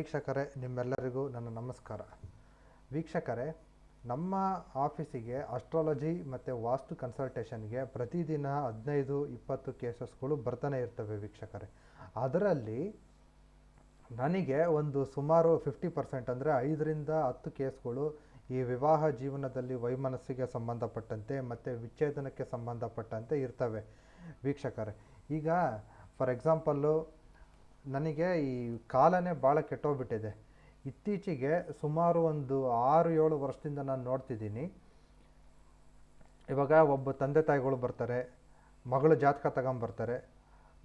ವೀಕ್ಷಕರೇ, ನಿಮ್ಮೆಲ್ಲರಿಗೂ ನನ್ನ ನಮಸ್ಕಾರ. ವೀಕ್ಷಕರೇ, ನಮ್ಮ ಆಫೀಸಿಗೆ ಅಸ್ಟ್ರಾಲಜಿ ಮತ್ತು ವಾಸ್ತು ಕನ್ಸಲ್ಟೇಷನ್ಗೆ ಪ್ರತಿದಿನ ಹದಿನೈದು, ಇಪ್ಪತ್ತು ಕೇಸಸ್ಗಳು ಬರ್ತಾನೆ ಇರ್ತವೆ ವೀಕ್ಷಕರೇ. ಅದರಲ್ಲಿ ನನಗೆ ಒಂದು ಸುಮಾರು ಫಿಫ್ಟಿ ಪರ್ಸೆಂಟ್ ಅಂದರೆ ಐದರಿಂದ ಹತ್ತು ಕೇಸ್ಗಳು ಈ ವಿವಾಹ ಜೀವನದಲ್ಲಿ ವೈಮನಸ್ಸಿಗೆ ಸಂಬಂಧಪಟ್ಟಂತೆ ಮತ್ತು ವಿಚ್ಛೇದನಕ್ಕೆ ಸಂಬಂಧಪಟ್ಟಂತೆ ಇರ್ತವೆ ವೀಕ್ಷಕರೇ. ಈಗ, ಫಾರ್ ಎಕ್ಸಾಂಪಲ್ಲು ನನಗೆ ಈ ಕಾಲನೇ ಭಾಳ ಕೆಟ್ಟೋಗ್ಬಿಟ್ಟಿದೆ. ಇತ್ತೀಚೆಗೆ ಸುಮಾರು ಒಂದು ಆರು, ಏಳು ವರ್ಷದಿಂದ ನಾನು ನೋಡ್ತಿದ್ದೀನಿ. ಇವಾಗ ಒಬ್ಬ ತಂದೆ ತಾಯಿಗಳು ಬರ್ತಾರೆ, ಮಗಳು ಜಾತಕ ತಗೊಂಬರ್ತಾರೆ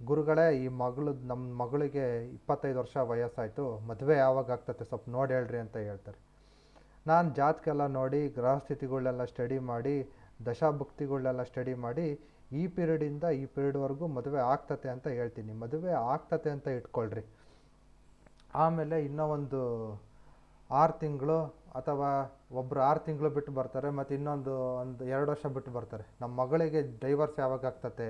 ಗುರುಗಳೇ, ಈ ಮಗಳು, ನಮ್ಮ ಮಗಳಿಗೆ ಇಪ್ಪತ್ತೈದು ವರ್ಷ ವಯಸ್ಸಾಯಿತು, ಮದುವೆ ಯಾವಾಗ ಆಗ್ತತೆ ಸ್ವಲ್ಪ ನೋಡಿ ಹೇಳ್ರಿ ಅಂತ ಹೇಳ್ತಾರೆ. ನಾನು ಜಾತಕ ಎಲ್ಲ ನೋಡಿ ಗ್ರಹಸ್ಥಿತಿಗಳನ್ನೆಲ್ಲ ಸ್ಟಡಿ ಮಾಡಿ ದಶಾಭುಕ್ತಿಗಳನ್ನೆಲ್ಲ ಸ್ಟಡಿ ಮಾಡಿ ಈ ಪೀರಿಯಡಿಂದ ಈ ಪೀರಿಯಡ್ವರೆಗೂ ಮದುವೆ ಆಗ್ತತೆ ಅಂತ ಹೇಳ್ತೀನಿ. ಮದುವೆ ಆಗ್ತತೆ ಅಂತ ಇಟ್ಕೊಳ್ರಿ. ಆಮೇಲೆ ಇನ್ನೂ ಒಂದು ಆರು ತಿಂಗಳು ಅಥವಾ ಒಬ್ಬರು ಆರು ತಿಂಗಳು ಬಿಟ್ಟು ಬರ್ತಾರೆ ಮತ್ತು ಇನ್ನೊಂದು ಒಂದು ಎರಡು ವರ್ಷ ಬಿಟ್ಟು ಬರ್ತಾರೆ. ನಮ್ಮ ಮಗಳಿಗೆ ಡೈವರ್ಸ್ ಯಾವಾಗ ಆಗ್ತತೆ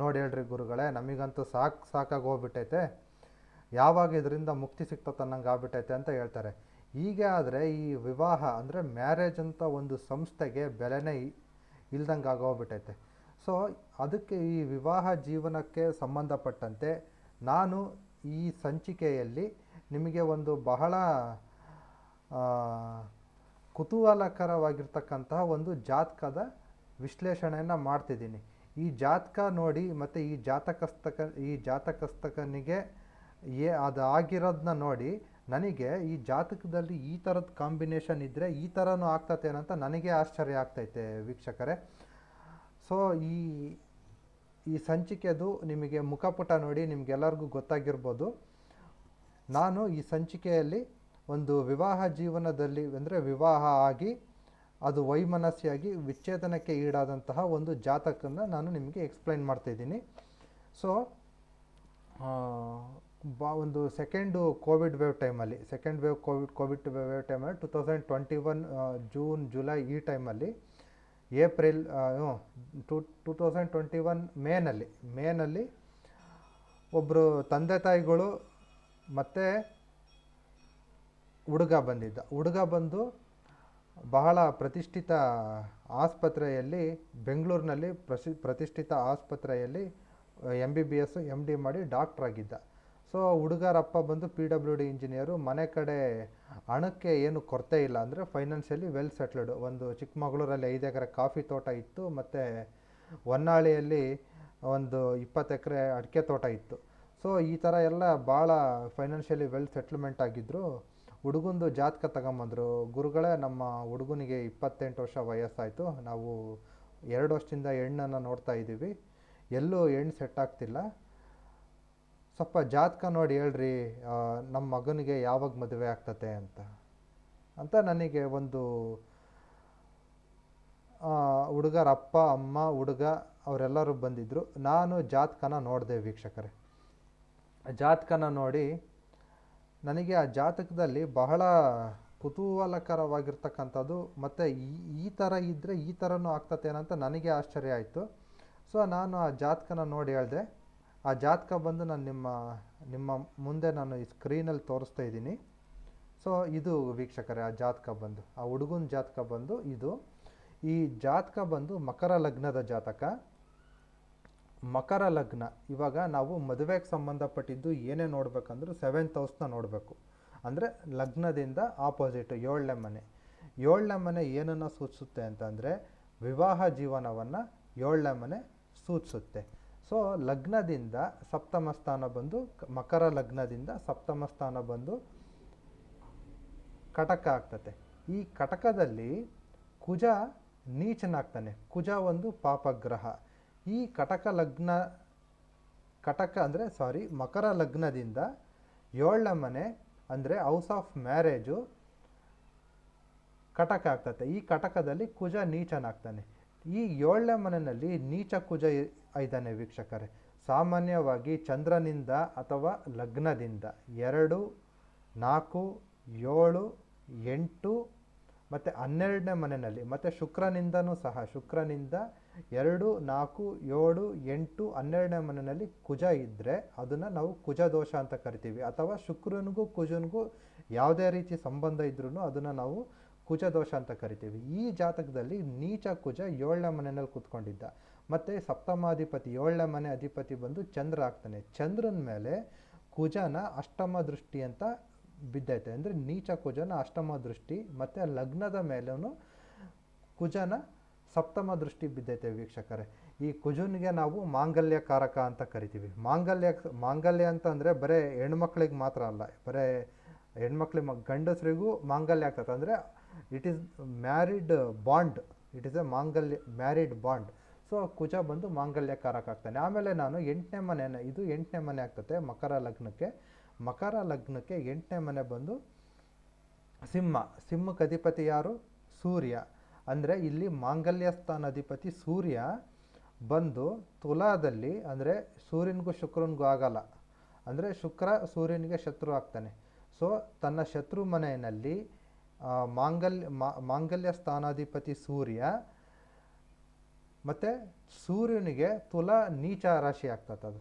ನೋಡಿ ಹೇಳ್ರಿ ಗುರುಗಳೇ, ನಮಗಂತೂ ಸಾಕು ಸಾಕಾಗಿ ಹೋಗ್ಬಿಟ್ಟೈತೆ. ಯಾವಾಗ ಇದರಿಂದ ಮುಕ್ತಿ ಸಿಗ್ತದೆ ಅನ್ನಂಗೆ ಆಗ್ಬಿಟ್ಟೈತೆ ಅಂತ ಹೇಳ್ತಾರೆ. ಹೀಗೆ ಆದರೆ ಈ ವಿವಾಹ ಅಂದರೆ ಮ್ಯಾರೇಜ್ ಅಂತ ಒಂದು ಸಂಸ್ಥೆಗೆ ಬೆಲೆನೇ ಇಲ್ದಂಗೆ ಆಗೋಗ್ಬಿಟ್ಟೈತೆ. ಸೊ ಅದಕ್ಕೆ ಈ ವಿವಾಹ ಜೀವನಕ್ಕೆ ಸಂಬಂಧಪಟ್ಟಂತೆ ನಾನು ಈ ಸಂಚಿಕೆಯಲ್ಲಿ ನಿಮಗೆ ಒಂದು ಬಹಳ ಕುತೂಹಲಕರವಾಗಿರ್ತಕ್ಕಂತಹ ಒಂದು ಜಾತಕದ ವಿಶ್ಲೇಷಣೆಯನ್ನು ಮಾಡ್ತಿದ್ದೀನಿ. ಈ ಜಾತಕ ನೋಡಿ ಮತ್ತು ಈ ಜಾತಕಸ್ತಕ ಈ ಜಾತಕಸ್ತಕನಿಗೆ ಏ ಅದು ಆಗಿರೋದನ್ನ ನೋಡಿ ನನಗೆ ಈ ಜಾತಕದಲ್ಲಿ ಈ ಥರದ ಕಾಂಬಿನೇಷನ್ ಇದ್ದರೆ ಈ ಥರನೂ ಆಗ್ತತೇನಂತ ನನಗೆ ಆಶ್ಚರ್ಯ ಆಗ್ತೈತೆ ವೀಕ್ಷಕರೇ. ಸೊ ಈ ಈ ಸಂಚಿಕೆದು ನಿಮಗೆ ಮುಖಪುಟ ನೋಡಿ ನಿಮಗೆಲ್ಲರಿಗೂ ಗೊತ್ತಾಗಿರ್ಬೋದು. ನಾನು ಈ ಸಂಚಿಕೆಯಲ್ಲಿ ಒಂದು ವಿವಾಹ ಜೀವನದಲ್ಲಿ, ಅಂದರೆ ವಿವಾಹ ಆಗಿ, ಅದು ವೈಮನಸ್ಸಿಯಾಗಿ, ವಿಚ್ಛೇದನಕ್ಕೆ ಈಡಾದಂತಹ ಒಂದು ಜಾತಕನ್ನು ನಾನು ನಿಮಗೆ ಎಕ್ಸ್ಪ್ಲೈನ್ ಮಾಡ್ತಾಯಿದ್ದೀನಿ ಸೊ ಬಾ, ಒಂದು ಸೆಕೆಂಡು ಕೋವಿಡ್ ವೇವ್ ಟೈಮಲ್ಲಿ second wave covid covid wave ಟೈಮಲ್ಲಿ two thousand twenty one June July ಈ ಟೈಮಲ್ಲಿ April two two thousand twenty one ಮೇನಲ್ಲಿ ಮೇನಲ್ಲಿ ಒಬ್ಬರು ತಂದೆ ತಾಯಿಗಳು ಮತ್ತು ಹುಡುಗ ಬಂದಿದ್ದ. ಹುಡುಗ ಬಂದು ಬಹಳ ಪ್ರತಿಷ್ಠಿತ ಆಸ್ಪತ್ರೆಯಲ್ಲಿ, ಬೆಂಗಳೂರಿನಲ್ಲಿ ಪ್ರಸಿ ಪ್ರತಿಷ್ಠಿತ ಆಸ್ಪತ್ರೆಯಲ್ಲಿ M B B S M D ಮಾಡಿ ಡಾಕ್ಟ್ರ್ ಆಗಿದ್ದ ಸೊ ಹುಡುಗರಪ್ಪ ಬಂದು ಪಿ ಡಬ್ಲ್ಯೂ ಡಿ ಇಂಜಿನಿಯರು ಮನೆ ಕಡೆ ಹಣಕ್ಕೆ ಏನು ಕೊರತೆ ಇಲ್ಲ ಅಂದರೆ ಫೈನಾನ್ಷಿಯಲಿ ವೆಲ್ ಸೆಟ್ಲ್ಡ್ ಒಂದು ಚಿಕ್ಕಮಗಳೂರಲ್ಲಿ ಐದು ಎಕರೆ ಕಾಫಿ ತೋಟ ಇತ್ತು, ಮತ್ತು ಹೊನ್ನಾಳಿಯಲ್ಲಿ ಒಂದು ಇಪ್ಪತ್ತು ಎಕರೆ ಅಡಿಕೆ ತೋಟ ಇತ್ತು. ಸೊ ಈ ಥರ ಎಲ್ಲ ಭಾಳ ಫೈನಾನ್ಷಿಯಲಿ ವೆಲ್ ಸೆಟ್ಲ್ಮೆಂಟ್ ಆಗಿದ್ದರು ಹುಡುಗಂದು ಜಾತಕ ತಗೊಂಬಂದರು. ಗುರುಗಳೇ ನಮ್ಮ ಹುಡುಗನಿಗೆ ಇಪ್ಪತ್ತೆಂಟು ವರ್ಷ ವಯಸ್ಸಾಯಿತು. ನಾವು ಎರಡು ವರ್ಷದಿಂದ ಹೆಣ್ಣನ್ನು ನೋಡ್ತಾ ಇದ್ದೀವಿ. ಎಲ್ಲೂ ಹೆಣ್ಣು ಸೆಟ್ ಆಗ್ತಿಲ್ಲ. ಸ್ವಲ್ಪ ಜಾತಕ ನೋಡಿ ಹೇಳ್ರಿ ನಮ್ಮ ಮಗನಿಗೆ ಯಾವಾಗ ಮದುವೆ ಆಗ್ತತೆ ಅಂತ. ಅಂತ ನನಗೆ ಒಂದು ಹುಡುಗರ ಅಪ್ಪ, ಅಮ್ಮ, ಹುಡುಗ ಅವರೆಲ್ಲರೂ ಬಂದಿದ್ದರು ನಾನು ಜಾತಕನ ನೋಡಿದೆ ವೀಕ್ಷಕರೇ. ಜಾತಕನ ನೋಡಿ ನನಗೆ ಆ ಜಾತಕದಲ್ಲಿ ಬಹಳ ಕುತೂಹಲಕರವಾಗಿರ್ತಕ್ಕಂಥದ್ದು, ಮತ್ತು ಈ ಈ ಥರ ಇದ್ದರೆ ಈ ಥರನೂ ಆಗ್ತತೇನಂತ ನನಗೆ ಆಶ್ಚರ್ಯ ಆಯಿತು. ಸೊ, ನಾನು ಆ ಜಾತಕನ ನೋಡಿ ಹೇಳಿದೆ. ಆ ಜಾತಕ ಬಂದು ನಾನು ನಿಮ್ಮ ನಿಮ್ಮ ಮುಂದೆ ನಾನು ಈ ಸ್ಕ್ರೀನಲ್ಲಿ ತೋರಿಸ್ತಾ ಇದ್ದೀನಿ. ಸೊ ಇದು ವೀಕ್ಷಕರೇ, ಆ ಜಾತಕ ಬಂದು, ಆ ಹುಡುಗನ ಜಾತಕ ಬಂದು ಇದು. ಈ ಜಾತಕ ಬಂದು ಮಕರ ಲಗ್ನದ ಜಾತಕ. ಮಕರ ಲಗ್ನ, ಇವಾಗ ನಾವು ಮದುವೆಗೆ ಸಂಬಂಧಪಟ್ಟಿದ್ದು ಏನೇ ನೋಡಬೇಕಂದ್ರೂ ಸೆವೆಂತ್ ಹೌಸ್ನ ನೋಡಬೇಕು. ಅಂದರೆ ಲಗ್ನದಿಂದ ಆಪೋಸಿಟ್ ಏಳನೇ ಮನೆ. ಏಳನೇ ಮನೆ ಏನನ್ನು ಸೂಚಿಸುತ್ತೆ ಅಂತಂದರೆ, ವಿವಾಹ ಜೀವನವನ್ನು ಏಳನೇ ಮನೆ ಸೂಚಿಸುತ್ತೆ. ಸೊ ಲಗ್ನದಿಂದ ಸಪ್ತಮ ಸ್ಥಾನ ಬಂದು ಮಕರ ಲಗ್ನದಿಂದ ಸಪ್ತಮ ಸ್ಥಾನ ಬಂದು ಕಟಕ ಆಗ್ತತೆ. ಈ ಕಟಕದಲ್ಲಿ ಕುಜ ನೀಚನಾಗ್ತಾನೆ. ಕುಜ ಒಂದು ಪಾಪಗ್ರಹ. ಈ ಕಟಕ ಲಗ್ನ, ಕಟಕ ಅಂದರೆ ಸಾರಿ ಮಕರ ಲಗ್ನದಿಂದ ಏಳನೇ ಮನೆ ಅಂದರೆ ಹೌಸ್ ಆಫ್ ಮ್ಯಾರೇಜು ಕಟಕ ಆಗ್ತತೆ. ಈ ಕಟಕದಲ್ಲಿ ಕುಜ ನೀಚನಾಗ್ತಾನೆ. ಈ ಏಳನೇ ಮನೆಯಲ್ಲಿ ನೀಚ ಕುಜ ಐದನೇ ವೀಕ್ಷಕರೇ. ಸಾಮಾನ್ಯವಾಗಿ ಚಂದ್ರನಿಂದ ಅಥವಾ ಲಗ್ನದಿಂದ ಎರಡು, ನಾಲ್ಕು, ಏಳು, ಎಂಟು, ಮತ್ತು ಹನ್ನೆರಡನೇ ಮನೆಯಲ್ಲಿ, ಮತ್ತು ಶುಕ್ರನಿಂದನೂ ಸಹ, ಶುಕ್ರನಿಂದ ಎರಡು, ನಾಲ್ಕು, ಏಳು, ಎಂಟು, ಹನ್ನೆರಡನೇ ಮನೆಯಲ್ಲಿ ಕುಜ ಇದ್ದರೆ ಅದನ್ನು ನಾವು ಕುಜ ದೋಷ ಅಂತ ಕರಿತೀವಿ. ಅಥವಾ ಶುಕ್ರನಿಗೂ ಕುಜನಿಗೂ ಯಾವುದೇ ರೀತಿ ಸಂಬಂಧ ಇದ್ರೂ ಅದನ್ನು ನಾವು ಕುಜ ದೋಷ ಅಂತ ಕರಿತೀವಿ. ಈ ಜಾತಕದಲ್ಲಿ ನೀಚ ಕುಜ ಏಳನೇ ಮನೆಯಲ್ಲಿ ಕೂತ್ಕೊಂಡಿದ್ದ. ಮತ್ತು ಸಪ್ತಮಾಧಿಪತಿ ಏಳನೇ ಮನೆ ಅಧಿಪತಿ ಬಂದು ಚಂದ್ರ ಆಗ್ತಾನೆ. ಚಂದ್ರನ ಮೇಲೆ ಕುಜನ ಅಷ್ಟಮ ದೃಷ್ಟಿ ಅಂತ ಬಿದ್ದೈತೆ. ಅಂದರೆ ನೀಚ ಕುಜನ ಅಷ್ಟಮ ದೃಷ್ಟಿ, ಮತ್ತು ಲಗ್ನದ ಮೇಲೂ ಕುಜನ ಸಪ್ತಮ ದೃಷ್ಟಿ ಬಿದ್ದೈತೆ ವೀಕ್ಷಕರೇ. ಈ ಕುಜನಿಗೆ ನಾವು ಮಾಂಗಲ್ಯ ಕಾರಕ ಅಂತ ಕರಿತೀವಿ. ಮಾಂಗಲ್ಯ ಮಾಂಗಲ್ಯ ಅಂತಂದರೆ ಬರೀ ಹೆಣ್ಮಕ್ಳಿಗೆ ಮಾತ್ರ ಅಲ್ಲ, ಬರೀ ಹೆಣ್ಮಕ್ಳಿಗೆ ಗಂಡಸರಿಗೂ ಮಾಂಗಲ್ಯ ಆಗ್ತದೆ ಅಂದರೆ it is married bond it is a mangalya married bond so ಕುಜ ಬಂದು ಮಾಂಗಲ್ಯ ಕಾರಕ ಆಗ್ತಾನೆ. ಆಮೇಲೆ ನಾನು ಎಂಟನೇ ಮನೆ, ಇದು ಎಂಟನೇ ಮನೆ ಆಗ್ತದೆ ಮಕರ ಲಗ್ನಕ್ಕೆ. ಮಕರ ಲಗ್ನಕ್ಕೆ ಎಂಟನೇ ಮನೆ ಬಂದು ಸಿಂಹ. ಸಿಂಹಕ್ಕೆ ಅಧಿಪತಿ ಯಾರು? ಸೂರ್ಯ. ಅಂದರೆ ಇಲ್ಲಿ ಮಾಂಗಲ್ಯ ಸ್ಥಾನ ಅಧಿಪತಿ ಸೂರ್ಯ ಬಂದು ತುಲಾದಲ್ಲಿ, ಅಂದರೆ ಸೂರ್ಯನಿಗೂ ಶುಕ್ರನಿಗೂ ಆಗಲ್ಲ. ಅಂದರೆ ಶುಕ್ರ ಸೂರ್ಯನಿಗೆ ಶತ್ರು ಆಗ್ತಾನೆ. ಸೊ ತನ್ನ ಶತ್ರು ಮನೆಯಲ್ಲಿ ಮಾಂಗಲ್ಯ ಮಾಂಗಲ್ಯ ಸ್ಥಾನಾಧಿಪತಿ ಸೂರ್ಯ ಮತ್ತು ಸೂರ್ಯನಿಗೆ ತುಲಾ ನೀಚ ರಾಶಿ ಆಗ್ತದೆ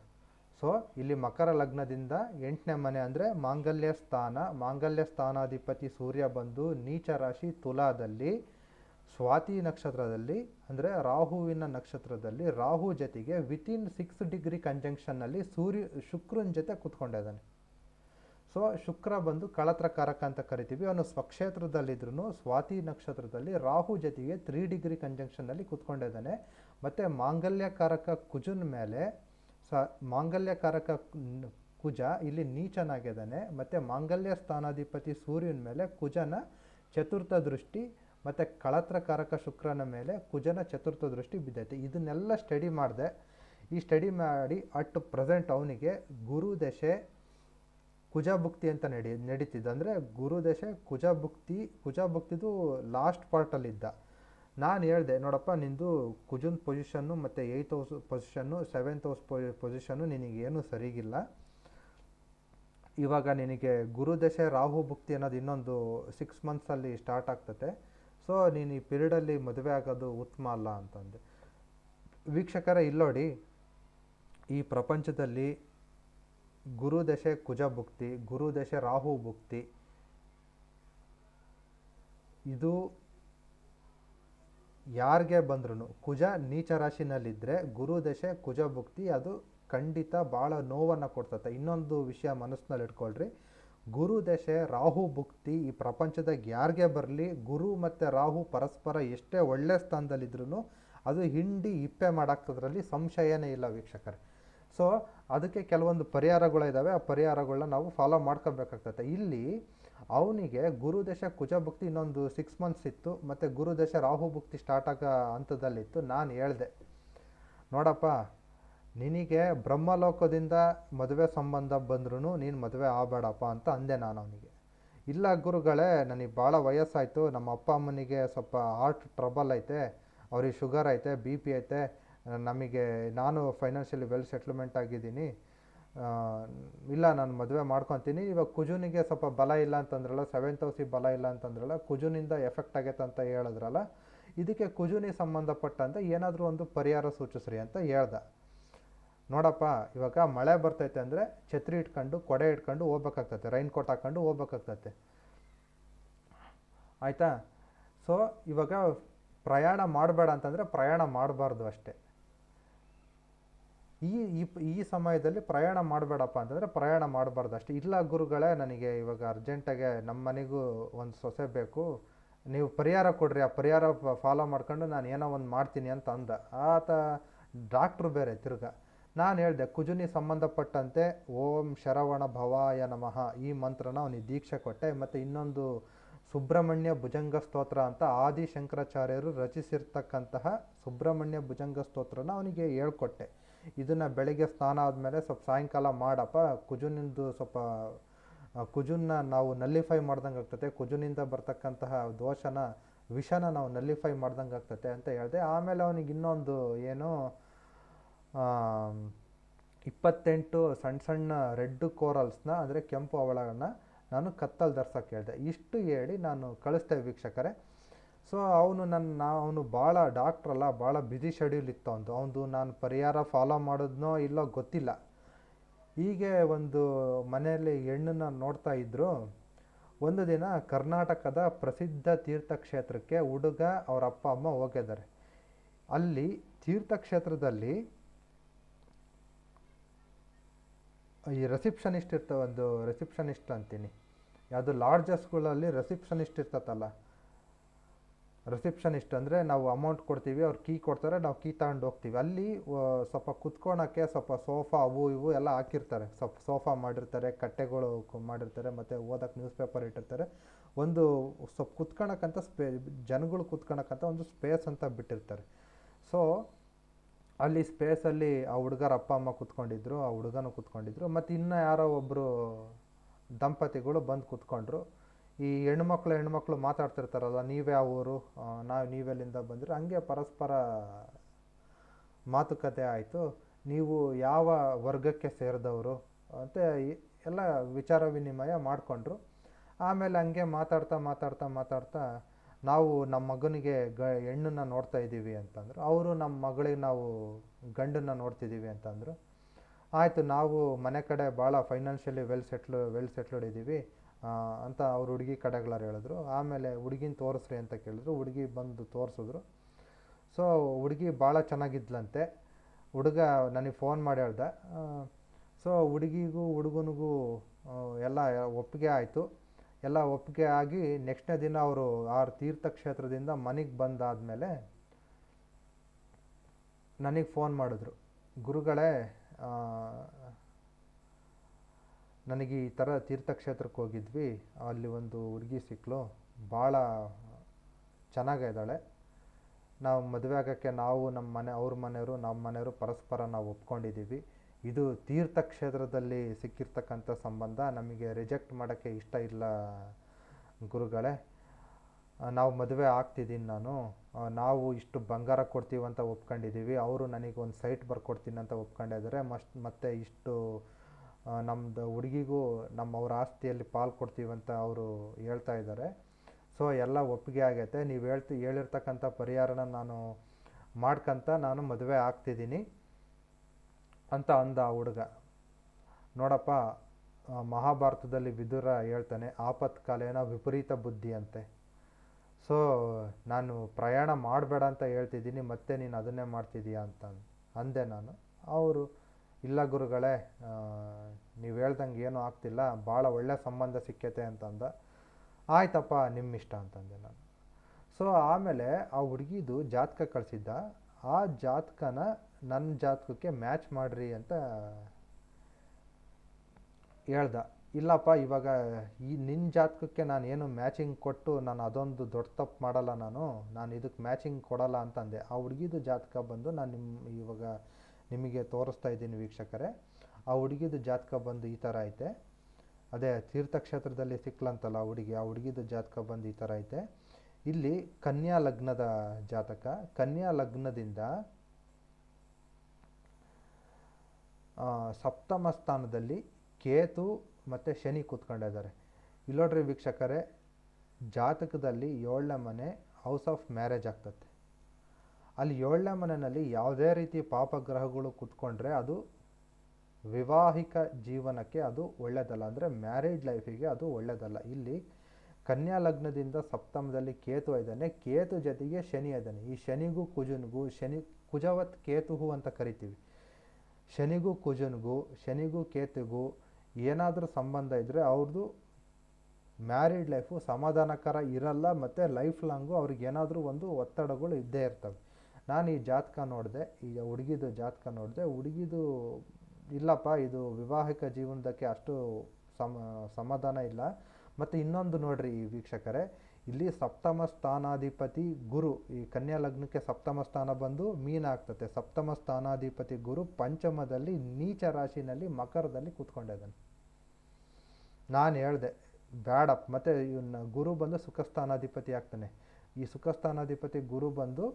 ಸೊ ಇಲ್ಲಿ ಮಕರ ಲಗ್ನದಿಂದ ಎಂಟನೇ ಮನೆ ಅಂದರೆ ಮಾಂಗಲ್ಯ ಸ್ಥಾನ, ಮಾಂಗಲ್ಯ ಸ್ಥಾನಾಧಿಪತಿ ಸೂರ್ಯ ಬಂದು ನೀಚ ರಾಶಿ ತುಲಾದಲ್ಲಿ, ಸ್ವಾತಿ ನಕ್ಷತ್ರದಲ್ಲಿ ಅಂದರೆ ರಾಹುವಿನ ನಕ್ಷತ್ರದಲ್ಲಿ ರಾಹು ಜೊತೆಗೆ ವಿತಿನ್ ಸಿಕ್ಸ್ ಡಿಗ್ರಿ ಕಂಜಂಕ್ಷನ್ನಲ್ಲಿ ಸೂರ್ಯ ಶುಕ್ರನ ಜೊತೆ ಕೂತ್ಕೊಂಡಿದ್ದಾನೆ. ಸೊ ಶುಕ್ರ ಬಂದು ಕಳತ್ರಕಾರಕ ಅಂತ ಕರಿತೀವಿ. ಅವನು ಸ್ವಕ್ಷೇತ್ರದಲ್ಲಿದ್ರೂ ಸ್ವಾತಿ ನಕ್ಷತ್ರದಲ್ಲಿ ರಾಹು ಜೊತೆಗೆ ತ್ರೀ ಡಿಗ್ರಿ ಕಂಜಂಕ್ಷನ್ನಲ್ಲಿ ಕೂತ್ಕೊಂಡಿದ್ದಾನೆ. ಮತ್ತು ಮಾಂಗಲ್ಯಕಾರಕ ಕುಜನ ಮೇಲೆ, ಸ ಮಾಂಗಲ್ಯಕಾರಕ ಕುಜ ಇಲ್ಲಿ ನೀಚನಾಗಿದ್ದಾನೆ. ಮತ್ತು ಮಾಂಗಲ್ಯ ಸ್ಥಾನಾಧಿಪತಿ ಸೂರ್ಯನ ಮೇಲೆ ಕುಜನ ಚತುರ್ಥ ದೃಷ್ಟಿ, ಮತ್ತು ಕಳತ್ರಕಾರಕ ಶುಕ್ರನ ಮೇಲೆ ಕುಜನ ಚತುರ್ಥ ದೃಷ್ಟಿ ಬಿದ್ದೈತೆ. ಇದನ್ನೆಲ್ಲ ಸ್ಟಡಿ ಮಾಡಿದೆ. ಈ ಸ್ಟಡಿ ಮಾಡಿ ಅಟ್ ಪ್ರೆಸೆಂಟ್ ಅವನಿಗೆ ಗುರು ದಶೆ ಕುಜ ಭುಕ್ತಿ ಅಂತ ನಡಿ ನಡೀತಿದ್ದ ಅಂದರೆ ಗುರು ದಶೆ ಕುಜ ಭುಕ್ತಿ ಕುಜ ಭುಕ್ತಿದು ಲಾಸ್ಟ್ ಪಾರ್ಟಲ್ಲಿದ್ದ ನಾನು ಹೇಳಿದೆ, ನೋಡಪ್ಪ, ನಿಂದು ಕುಜನ್ ಪೊಸಿಷನ್ನು ಮತ್ತು eighth house position seventh house position ನಿನಗೇನು ಸರಿಗಿಲ್ಲ. ಇವಾಗ ನಿನಗೆ ಗುರುದಶೆ ರಾಹು ಭುಕ್ತಿ ಅನ್ನೋದು ಇನ್ನೊಂದು ಸಿಕ್ಸ್ ಮಂತ್ಸಲ್ಲಿ ಸ್ಟಾರ್ಟ್ ಆಗ್ತತೆ. ಸೊ ನೀನು ಈ ಪಿರಿಯಡಲ್ಲಿ ಮದುವೆ ಆಗೋದು ಉತ್ತಮ ಅಲ್ಲ ಅಂತಂದೆ. ವೀಕ್ಷಕರೇ, ಇಲ್ಲೋಡಿ, ಈ ಪ್ರಪಂಚದಲ್ಲಿ ಗುರುದಶೆ ಕುಜ ಭುಕ್ತಿ ಗುರುದಶೆ ರಾಹು ಭುಕ್ತಿ. ಇದು ಯಾರಿಗೆ ಬಂದ್ರೂ ಕುಜ ನೀಚ ರಾಶಿನಲ್ಲಿದ್ದರೆ ಗುರುದಶೆ ಕುಜ ಭುಕ್ತಿ ಅದು ಖಂಡಿತ ಭಾಳ ನೋವನ್ನು ಕೊಡ್ತತೆ. ಇನ್ನೊಂದು ವಿಷಯ ಮನಸ್ಸಿನಲ್ಲಿ ಇಟ್ಕೊಳ್ರಿ. ಗುರು ದಶೆ ರಾಹು ಭುಕ್ತಿ ಈ ಪ್ರಪಂಚದಾಗ ಯಾರಿಗೆ ಬರಲಿ? ಗುರು ಮತ್ತು ರಾಹು ಪರಸ್ಪರ ಎಷ್ಟೇ ಒಳ್ಳೆ ಸ್ಥಾನದಲ್ಲಿದ್ರೂ ಅದು ಹಿಂಡಿ ಇಪ್ಪೆ ಮಾಡಾಕ್ತದ್ರಲ್ಲಿ ಸಂಶಯನೇ ಇಲ್ಲ ವೀಕ್ಷಕರೇ. ಸೊ ಅದಕ್ಕೆ ಕೆಲವೊಂದು ಪರಿಹಾರಗಳಿದ್ದಾವೆ ಆ ಪರಿಹಾರಗಳನ್ನ ನಾವು ಫಾಲೋ ಮಾಡ್ಕೋಬೇಕಾಗ್ತದೆ. ಇಲ್ಲಿ ಅವನಿಗೆ ಗುರುದಶ ಕುಜ ಭಕ್ತಿ ಇನ್ನೊಂದು ಸಿಕ್ಸ್ ಮಂತ್ಸ್ ಇತ್ತು. ಮತ್ತು ಗುರುದಶ ರಾಹು ಭುಕ್ತಿ ಸ್ಟಾರ್ಟ್ ಆಗೋ ಹಂತದಲ್ಲಿತ್ತು. ನಾನು ಹೇಳಿದೆ, ನೋಡಪ್ಪ, ನಿನಗೆ ಬ್ರಹ್ಮಲೋಕದಿಂದ ಮದುವೆ ಸಂಬಂಧ ಬಂದ್ರೂ ನೀನು ಮದುವೆ ಆಗಬೇಡಪ್ಪ ಅಂತ ಅಂದೆ ನಾನು ಅವನಿಗೆ. ಇಲ್ಲ ಗುರುಗಳೇ, ನನಗೆ ಭಾಳ ವಯಸ್ಸಾಯಿತು. ನಮ್ಮ ಅಪ್ಪ ಅಮ್ಮನಿಗೆ ಸ್ವಲ್ಪ ಹಾರ್ಟ್ ಟ್ರಬಲ್ ಐತೆ. ಅವ್ರಿಗೆ ಶುಗರ್ ಐತೆ ಬಿ ಪಿ ಐತೆ. ನಮಗೆ, ನಾನು ಫೈನಾನ್ಷಿಯಲಿ ವೆಲ್ ಸೆಟ್ಲ್ಮೆಂಟ್ ಆಗಿದ್ದೀನಿ. ಇಲ್ಲ, ನಾನು ಮದುವೆ ಮಾಡ್ಕೊತೀನಿ. ಇವಾಗ ಕುಜುನಿಗೆ ಸ್ವಲ್ಪ ಬಲ ಇಲ್ಲ ಅಂತಂದ್ರಲ್ಲ ಸೆವೆಂತ್ ಹೌಸಿಗೆ ಬಲ ಇಲ್ಲ ಅಂತಂದ್ರಲ್ಲ, ಕುಜುನಿಂದ ಎಫೆಕ್ಟ್ ಆಗೈತೆ ಅಂತ ಹೇಳಿದ್ರಲ್ಲ, ಇದಕ್ಕೆ ಕುಜುನಿಗೆ ಸಂಬಂಧಪಟ್ಟಂತೆ ಏನಾದರೂ ಒಂದು ಪರಿಹಾರ ಸೂಚಿಸ್ರಿ ಅಂತ ಹೇಳ್ದ. ನೋಡಪ್ಪ, ಇವಾಗ ಮಳೆ ಬರ್ತೈತೆ ಅಂದರೆ ಛತ್ರಿ ಇಟ್ಕೊಂಡು, ಕೊಡೆ ಇಟ್ಕೊಂಡು ಹೋಗ್ಬೇಕಾಗ್ತೈತೆ ರೈನ್ ಕೋಟ್ ಹಾಕೊಂಡು ಹೋಗ್ಬೇಕಾಗ್ತೈತೆ. ಆಯಿತಾ? ಸೊ ಇವಾಗ ಪ್ರಯಾಣ ಮಾಡಬೇಡ ಅಂತಂದರೆ ಪ್ರಯಾಣ ಮಾಡಬಾರ್ದು ಅಷ್ಟೇ. ಈ ಈ ಈ ಸಮಯದಲ್ಲಿ ಪ್ರಯಾಣ ಮಾಡಬೇಡಪ್ಪ ಅಂತಂದರೆ ಪ್ರಯಾಣ ಮಾಡಬಾರ್ದು ಅಷ್ಟೇ. ಇಲ್ಲ ಗುರುಗಳೇ, ನನಗೆ ಇವಾಗ ಅರ್ಜೆಂಟಾಗೆ ನಮ್ಮ ಮನೆಗೂ ಒಂದು ಸೊಸೆ ಬೇಕು. ನೀವು ಪರಿಹಾರ ಕೊಡ್ರಿ, ಆ ಪರಿಹಾರ ಫಾಲೋ ಮಾಡ್ಕೊಂಡು ನಾನು ಏನೋ ಒಂದು ಮಾಡ್ತೀನಿ ಅಂತ ಅಂದ. ಆತ ಡಾಕ್ಟ್ರು ಬೇರೆ ತಿರ್ಗ. ನಾನು ಹೇಳಿದೆ, ಕುಜುನಿ ಸಂಬಂಧಪಟ್ಟಂತೆ ಓಂ ಶರವಣ ಭವಾಯ ನಮಃ. ಈ ಮಂತ್ರನ ಅವನಿಗೆ ದೀಕ್ಷೆ ಕೊಟ್ಟೆ. ಮತ್ತು ಇನ್ನೊಂದು ಸುಬ್ರಹ್ಮಣ್ಯ ಭುಜಂಗ ಸ್ತೋತ್ರ ಅಂತ ಆದಿ ಶಂಕರಾಚಾರ್ಯರು ರಚಿಸಿರ್ತಕ್ಕಂತಹ ಸುಬ್ರಹ್ಮಣ್ಯ ಭುಜಂಗ ಸ್ತೋತ್ರನ ಅವನಿಗೆ ಹೇಳ್ಕೊಟ್ಟೆ. ಇದನ್ನು ಬೆಳಗ್ಗೆ ಸ್ನಾನ ಆದಮೇಲೆ ಸ್ವಲ್ಪ ಸಾಯಂಕಾಲ ಮಾಡಪ್ಪ. ಕುಜುನಿಂದು ಸ್ವಲ್ಪ ಕುಜುನ್ನ ನಾವು ನಲ್ಲಿಫೈ ಮಾಡ್ದಂಗೆ ಆಗ್ತದೆ ಕುಜುನಿಂದ ಬರ್ತಕ್ಕಂತಹ ದೋಷನ, ವಿಷನ ನಾವು ನಲ್ಲಿಫೈ ಮಾಡ್ದಂಗೆ ಆಗ್ತದೆ ಅಂತ ಹೇಳಿದೆ. ಆಮೇಲೆ ಅವನಿಗೆ ಇನ್ನೊಂದು ಏನು ಇಪ್ಪತ್ತೆಂಟು ಸಣ್ಣ ಸಣ್ಣ ರೆಡ್ ಕೋರಲ್ಸ್ನ, ಅಂದರೆ ಕೆಂಪು ಅವಳಗಳನ್ನ ನಾನು ಕತ್ತಲ್ಲಿ ಧರ್ಸೋಕ್ಕೆ ಹೇಳಿದೆ. ಇಷ್ಟು ಹೇಳಿ ನಾನು ಕಳಿಸ್ತೇವೆ ವೀಕ್ಷಕರೇ. ಸೊ ಅವನು ನನ್ನ ಅವನು ಭಾಳ ಡಾಕ್ಟ್ರಲ್ಲ ಭಾಳ ಬ್ಯುಸಿ ಶೆಡ್ಯೂಲ್ ಇತ್ತು ಅವನು ಅವನದು ನಾನು ಪರಿಹಾರ ಫಾಲೋ ಮಾಡಿದ್ನೋ ಇಲ್ಲೋ ಗೊತ್ತಿಲ್ಲ. ಹೀಗೆ ಒಂದು ಮನೆಯಲ್ಲಿ ಹೆಣ್ಣನ್ನ ನೋಡ್ತಾ ಇದ್ದರು ಒಂದು ದಿನ ಕರ್ನಾಟಕದ ಪ್ರಸಿದ್ಧ ತೀರ್ಥಕ್ಷೇತ್ರಕ್ಕೆ ಹುಡುಗ ಅವರ ಅಪ್ಪ, ಅಮ್ಮ ಹೋಗಿದ್ದಾರೆ. ಅಲ್ಲಿ ತೀರ್ಥಕ್ಷೇತ್ರದಲ್ಲಿ ಈ ರಿಸೆಪ್ಷನಿಸ್ಟ್ ಇರ್ತ, ಒಂದು ರಿಸೆಪ್ಷನಿಸ್ಟ್ ಅಂತೀನಿ. ಯಾವುದು ಲಾಡ್ಜಸ್ಗಳಲ್ಲಿ ರಿಸೆಪ್ಷನಿಸ್ಟ್ ಇರ್ತತಲ್ಲ. ರಿಸೆಪ್ಷನಿಸ್ಟ್ ಅಂದರೆ ನಾವು ಅಮೌಂಟ್ ಕೊಡ್ತೀವಿ, ಅವ್ರು ಕೀ ಕೊಡ್ತಾರೆ, ನಾವು ಕೀ ತಗೊಂಡು ಹೋಗ್ತೀವಿ. ಅಲ್ಲಿ ಸ್ವಲ್ಪ ಕುತ್ಕೊಳಕ್ಕೆ ಸ್ವಲ್ಪ ಸೋಫಾ ಅವು ಇವು ಎಲ್ಲ ಹಾಕಿರ್ತಾರೆ. ಸ್ವಲ್ಪ ಸೋಫಾ ಮಾಡಿರ್ತಾರೆ, ಕಟ್ಟೆಗಳು ಮಾಡಿರ್ತಾರೆ, ಮತ್ತು ಓದಕ್ಕೆ ನ್ಯೂಸ್ ಪೇಪರ್ ಇಟ್ಟಿರ್ತಾರೆ. ಒಂದು ಸ್ವಲ್ಪ ಕುತ್ಕೊಳಕ್ಕಂತ ಸ್ಪೇ, ಜನಗಳು ಕುತ್ಕೊಳಕ್ಕಂತ ಒಂದು ಸ್ಪೇಸ್ ಅಂತ ಬಿಟ್ಟಿರ್ತಾರೆ. ಸೊ ಅಲ್ಲಿ ಸ್ಪೇಸಲ್ಲಿ ಆ ಹುಡುಗರ ಅಪ್ಪ, ಅಮ್ಮ ಕುತ್ಕೊಂಡಿದ್ರು, ಆ ಹುಡುಗನೂ ಕುತ್ಕೊಂಡಿದ್ರು. ಮತ್ತು ಇನ್ನೂ ಯಾರೋ ಒಬ್ಬರು ದಂಪತಿಗಳು ಬಂದು ಕುತ್ಕೊಂಡ್ರು. ಈ ಹೆಣ್ಮಕ್ಳು ಹೆಣ್ಮಕ್ಳು ಮಾತಾಡ್ತಿರ್ತಾರಲ್ಲ, ನೀವೇ ಊರು ನಾವು ನೀವೆಲ್ಲಿಂದ ಬಂದಿರೋ, ಹಂಗೆ ಪರಸ್ಪರ ಮಾತುಕತೆ ಆಯಿತು. ನೀವು ಯಾವ ವರ್ಗಕ್ಕೆ ಸೇರಿದವರು ಅಂತ ಎಲ್ಲ ವಿಚಾರ ವಿನಿಮಯ ಮಾಡಿಕೊಂಡ್ರು. ಆಮೇಲೆ ಹಂಗೆ ಮಾತಾಡ್ತಾ ಮಾತಾಡ್ತಾ ಮಾತಾಡ್ತಾ ನಾವು ನಮ್ಮ ಮಗನಿಗೆ ಗ, ಹೆಣ್ಣನ್ನು ನೋಡ್ತಾ ಇದ್ದೀವಿ ಅಂತಂದರು. ಅವರು ನಮ್ಮ ಮಗಳಿಗೆ ನಾವು ಗಂಡನ್ನು ನೋಡ್ತಿದ್ದೀವಿ ಅಂತಂದರು. ಆಯಿತು, ನಾವು ಮನೆ ಕಡೆ ಭಾಳ financially well settle well settled ಇದ್ದೀವಿ. ಅಂತ ಅವ್ರು ಹುಡುಗಿ ಕಡೆಗಳಾರು ಹೇಳಿದ್ರು. ಆಮೇಲೆ ಹುಡುಗಿನ ತೋರಿಸ್ರಿ ಅಂತ ಕೇಳಿದ್ರು. ಹುಡುಗಿ ಬಂದು ತೋರಿಸಿದ್ರು. ಸೊ ಹುಡುಗಿ ಭಾಳ ಚೆನ್ನಾಗಿದ್ಲಂತೆ. ಹುಡುಗ ನನಗೆ ಫೋನ್ ಮಾಡಿ ಹೇಳ್ದ. ಸೊ ಹುಡುಗಿಗೂ, ಹುಡುಗನಿಗೂ ಎಲ್ಲ ಒಪ್ಪಿಗೆ ಆಯಿತು. ಎಲ್ಲ ಒಪ್ಪಿಗೆ ಆಗಿ ನೆಕ್ಸ್ಟ್ನೇ ದಿನ ಅವರು ಆ ತೀರ್ಥಕ್ಷೇತ್ರದಿಂದ ಮನೆಗೆ ಬಂದಾದಮೇಲೆ ನನಗೆ ಫೋನ್ ಮಾಡಿದ್ರು. ಗುರುಗಳೇ ನನಗೆ ಈ ಥರ ತೀರ್ಥಕ್ಷೇತ್ರಕ್ಕೆ ಹೋಗಿದ್ವಿ, ಅಲ್ಲಿ ಒಂದು ಹುಡುಗಿ ಸಿಕ್ಕಳು ಭಾಳ ಚೆನ್ನಾಗಿದ್ದಾಳೆ ನಾವು ಮದುವೆ ಆಗೋಕ್ಕೆ ನಾವು ನಮ್ಮ ಮನೆ, ಅವ್ರ ಮನೆಯವರು, ನಮ್ಮ ಮನೆಯವರು ಪರಸ್ಪರ ನಾವು ಒಪ್ಕೊಂಡಿದ್ದೀವಿ. ಇದು ತೀರ್ಥಕ್ಷೇತ್ರದಲ್ಲಿ ಸಿಕ್ಕಿರ್ತಕ್ಕಂಥ ಸಂಬಂಧ, ನಮಗೆ ರಿಜೆಕ್ಟ್ ಮಾಡೋಕ್ಕೆ ಇಷ್ಟ ಇಲ್ಲ ಗುರುಗಳೇ. ನಾವು ಮದುವೆ ಆಗ್ತಿದ್ದೀನಿ ನಾನು. ನಾವು ಇಷ್ಟು ಬಂಗಾರ ಕೊಡ್ತೀವಂತ ಒಪ್ಕೊಂಡಿದ್ದೀವಿ. ಅವರು ನನಗೆ ಒಂದು ಸೈಟ್ ಬರ್ಕೊಡ್ತೀನಿ ಅಂತ ಒಪ್ಕೊಂಡಿದ್ದಾರೆ. ಮಸ್ಟ್ ಮತ್ತು ಇಷ್ಟು ನಮ್ಮದು ಹುಡುಗಿಗೂ ನಮ್ಮ ಅವ್ರ ಆಸ್ತಿಯಲ್ಲಿ ಪಾಲ್ ಕೊಡ್ತೀವಿ ಅಂತ ಅವರು ಹೇಳ್ತಾ ಇದ್ದಾರೆ. ಸೊ ಎಲ್ಲ ಒಪ್ಪಿಗೆ ಆಗೈತೆ. ನೀವು ಹೇಳ್ತಿ, ಹೇಳಿರ್ತಕ್ಕಂಥ ಪರಿಹಾರನ ನಾನು ಮಾಡ್ಕಂತ ನಾನು ಮದುವೆ ಆಗ್ತಿದ್ದೀನಿ ಅಂತ ಅಂದ ಆ ಹುಡುಗ. ನೋಡಪ್ಪ ಮಹಾಭಾರತದಲ್ಲಿ ವಿದುರ ಹೇಳ್ತಾನೆ, ಆಪತ್ಕಾಲೇನ ವಿಪರೀತ ಬುದ್ಧಿ ಅಂತೆ. ಸೊ ನಾನು ಪ್ರಯಾಣ ಮಾಡಬೇಡ ಅಂತ ಹೇಳ್ತಿದ್ದೀನಿ, ಮತ್ತೆ ನೀನು ಅದನ್ನೇ ಮಾಡ್ತಿದ್ದೀಯಾ ಅಂತ ಅಂದೆ ನಾನು. ಅವರು ಇಲ್ಲ ಗುರುಗಳೇ ನೀವು ಹೇಳ್ದಂಗೆ ಏನೂ ಆಗ್ತಿಲ್ಲ ಭಾಳ ಒಳ್ಳೆ ಸಂಬಂಧ ಸಿಕ್ಕೈತೆ ಅಂತಂದ. ಆಯ್ತಪ್ಪ ನಿಮ್ಮ ಇಷ್ಟ ಅಂತಂದೆ ನಾನು. ಸೊ ಆಮೇಲೆ ಆ ಹುಡುಗಿದು ಜಾತಕ ಕಳಿಸಿದ್ದ. ಆ ಜಾತಕನ ನನ್ನ ಜಾತಕಕ್ಕೆ ಮ್ಯಾಚ್ ಮಾಡ್ರಿ ಅಂತ ಹೇಳ್ದ. ಇಲ್ಲಪ್ಪ, ಇವಾಗ ಈ ನಿನ್ನ ಜಾತಕಕ್ಕೆ ನಾನು ಏನು ಮ್ಯಾಚಿಂಗ್ ಕೊಟ್ಟು ನಾನು ಅದೊಂದು ದೊಡ್ಡ ತಪ್ಪು ಮಾಡಲ್ಲ ನಾನು ನಾನು ಇದಕ್ಕೆ ಮ್ಯಾಚಿಂಗ್ ಕೊಡಲ್ಲ ಅಂತಂದೆ. ಆ ಹುಡುಗಿದು ಜಾತಕ ಬಂದು ನಾನು ನಿಮ್ಮ ಇವಾಗ ನಿಮಗೆ ತೋರಿಸ್ತಾ ಇದ್ದೀನಿ ವೀಕ್ಷಕರೇ. ಆ ಹುಡುಗಿದು ಜಾತಕ ಬಂದು ಈ ಥರ ಐತೆ. ಅದೇ ತೀರ್ಥಕ್ಷೇತ್ರದಲ್ಲಿ ಸಿಕ್ಲಂತಲ್ಲ ಆ ಹುಡುಗಿ, ಆ ಹುಡುಗಿದು ಜಾತಕ ಬಂದು ಈ ಥರ ಐತೆ. ಇಲ್ಲಿ ಕನ್ಯಾ ಲಗ್ನದ ಜಾತಕ. ಕನ್ಯಾ ಲಗ್ನದಿಂದ ಸಪ್ತಮ ಸ್ಥಾನದಲ್ಲಿ ಕೇತು ಮತ್ತು ಶನಿ ಕೂತ್ಕೊಂಡಿದ್ದಾರೆ. ಇಲ್ಲೋಡ್ರಿ ವೀಕ್ಷಕರೇ, ಜಾತಕದಲ್ಲಿ ಏಳನೇ ಮನೆ ಹೌಸ್ ಆಫ್ ಮ್ಯಾರೇಜ್ ಆಗ್ತದೆ. ಅಲ್ಲಿ ಏಳನೇ ಮನೆಯಲ್ಲಿ ಯಾವುದೇ ರೀತಿ ಪಾಪಗ್ರಹಗಳು ಕುತ್ಕೊಂಡ್ರೆ ಅದು ವಿವಾಹಿಕ ಜೀವನಕ್ಕೆ ಅದು ಒಳ್ಳೆಯದಲ್ಲ ಅಂದರೆ ಮ್ಯಾರೇಜ್ ಲೈಫಿಗೆ ಅದು ಒಳ್ಳೆಯದಲ್ಲ ಇಲ್ಲಿ ಕನ್ಯಾ ಲಗ್ನದಿಂದ ಸಪ್ತಮದಲ್ಲಿ ಕೇತು ಇದ್ದಾನೆ ಕೇತು ಜೊತೆಗೆ ಶನಿ ಇದ್ದಾನೆ ಈ ಶನಿಗೂ ಕುಜನಿಗೂ, ಶನಿ, ಕುಜವತ್ ಕೇತುಹು ಅಂತ ಕರಿತೀವಿ. ಶನಿಗೂ ಕುಜನಿಗೂ, ಶನಿಗೂ ಕೇತುಗೂ ಏನಾದರೂ ಸಂಬಂಧ ಇದ್ದರೆ ಅವ್ರದ್ದು ಮ್ಯಾರಿಡ್ ಲೈಫು ಸಮಾಧಾನಕರ ಇರಲ್ಲ, ಮತ್ತು ಲೈಫ್ ಲಾಂಗು ಅವ್ರಿಗೆ ಏನಾದರೂ ಒಂದು ಒತ್ತಡಗಳು ಇದ್ದೇ ಇರ್ತವೆ. ನಾನು ಈ ಜಾತಕ ನೋಡಿದೆ ಈಗ ಹುಡುಗಿದು ಜಾತಕ ನೋಡಿದೆ, ಹುಡುಗಿದು ಇಲ್ಲಪ್ಪ, ಇದು ವಿವಾಹಿಕ ಜೀವನದಕ್ಕೆ ಅಷ್ಟು ಸಮ, ಸಮಾಧಾನ ಇಲ್ಲ. ಮತ್ತು ಇನ್ನೊಂದು ನೋಡ್ರಿ ಈ ವೀಕ್ಷಕರೇ, ಇಲ್ಲಿ ಸಪ್ತಮ ಸ್ಥಾನಾಧಿಪತಿ ಗುರು, ಈ ಕನ್ಯಾ ಲಗ್ನಕ್ಕೆ ಸಪ್ತಮ ಸ್ಥಾನ ಬಂದು ಮೀನ ಸಪ್ತಮ ಸ್ಥಾನಾಧಿಪತಿ ಗುರು ಪಂಚಮದಲ್ಲಿ ನೀಚ ರಾಶಿನಲ್ಲಿ ಮಕರದಲ್ಲಿ ಕೂತ್ಕೊಂಡಿದ್ದಾನೆ ನಾನು ಹೇಳ್ದೆ ಬೇಡಪ್ಪ ಮತ್ತು ಇವನ್ನ ಗುರು ಬಂದು ಸುಖಸ್ಥಾನಾಧಿಪತಿ ಆಗ್ತಾನೆ. ಈ ಸುಖಸ್ಥಾನಾಧಿಪತಿ ಗುರು ಬಂದು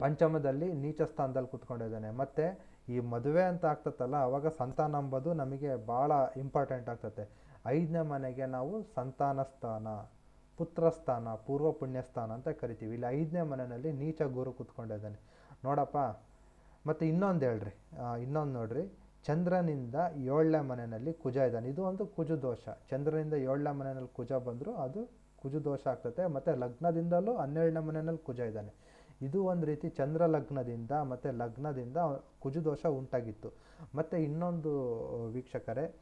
ಪಂಚಮದಲ್ಲಿ ನೀಚ ಸ್ಥಾನದಲ್ಲಿ ಕೂತ್ಕೊಂಡಿದ್ದಾನೆ ಮತ್ತು ಈ ಮದುವೆ ಅಂತ ಆಗ್ತತ್ತಲ್ಲ, ಅವಾಗ ಸಂತಾನ ಅಂಬೋದು ನಮಗೆ ಭಾಳ ಇಂಪಾರ್ಟೆಂಟ್ ಆಗ್ತತೆ. ಐದನೇ ಮನೆಗೆ ನಾವು ಸಂತಾನ ಸ್ಥಾನ ಪುತ್ರಸ್ಥಾನ ಪೂರ್ವ ಪುಣ್ಯಸ್ಥಾನ ಅಂತ ಕರಿತೀವಿ. ಇಲ್ಲಿ ಐದನೇ ಮನೆಯಲ್ಲಿ ನೀಚ ಗುರು ಕೂತ್ಕೊಂಡಿದ್ದಾನೆ ನೋಡಪ್ಪ, ಮತ್ತು ಇನ್ನೊಂದು ಹೇಳ್ರಿ. ಇನ್ನೊಂದು ನೋಡ್ರಿ. ಚಂದ್ರನಿಂದ ಏಳನೇ ಮನೆಯಲ್ಲಿ ಕುಜ ಇದ್ದಾನೆ. ಇದು ಒಂದು ಕುಜು ದೋಷ. ಚಂದ್ರನಿಂದ ಏಳನೇ ಮನೆಯಲ್ಲಿ ಕುಜ ಬಂದರೂ ಅದು ಕುಜು ದೋಷ ಆಗ್ತತೆ. ಮತ್ತು ಲಗ್ನದಿಂದಲೂ ಹನ್ನೆರಡನೇ ಮನೆಯಲ್ಲಿ ಕುಜ ಇದ್ದಾನೆ. ಇದು ಒಂದು ರೀತಿ ಚಂದ್ರ ಲಗ್ನದಿಂದ ಮತ್ತು ಲಗ್ನದಿಂದ ಕುಜುದೋಷ ಉಂಟಾಗಿತ್ತು. ಮತ್ತು ಇನ್ನೊಂದು ವೀಕ್ಷಕರೇ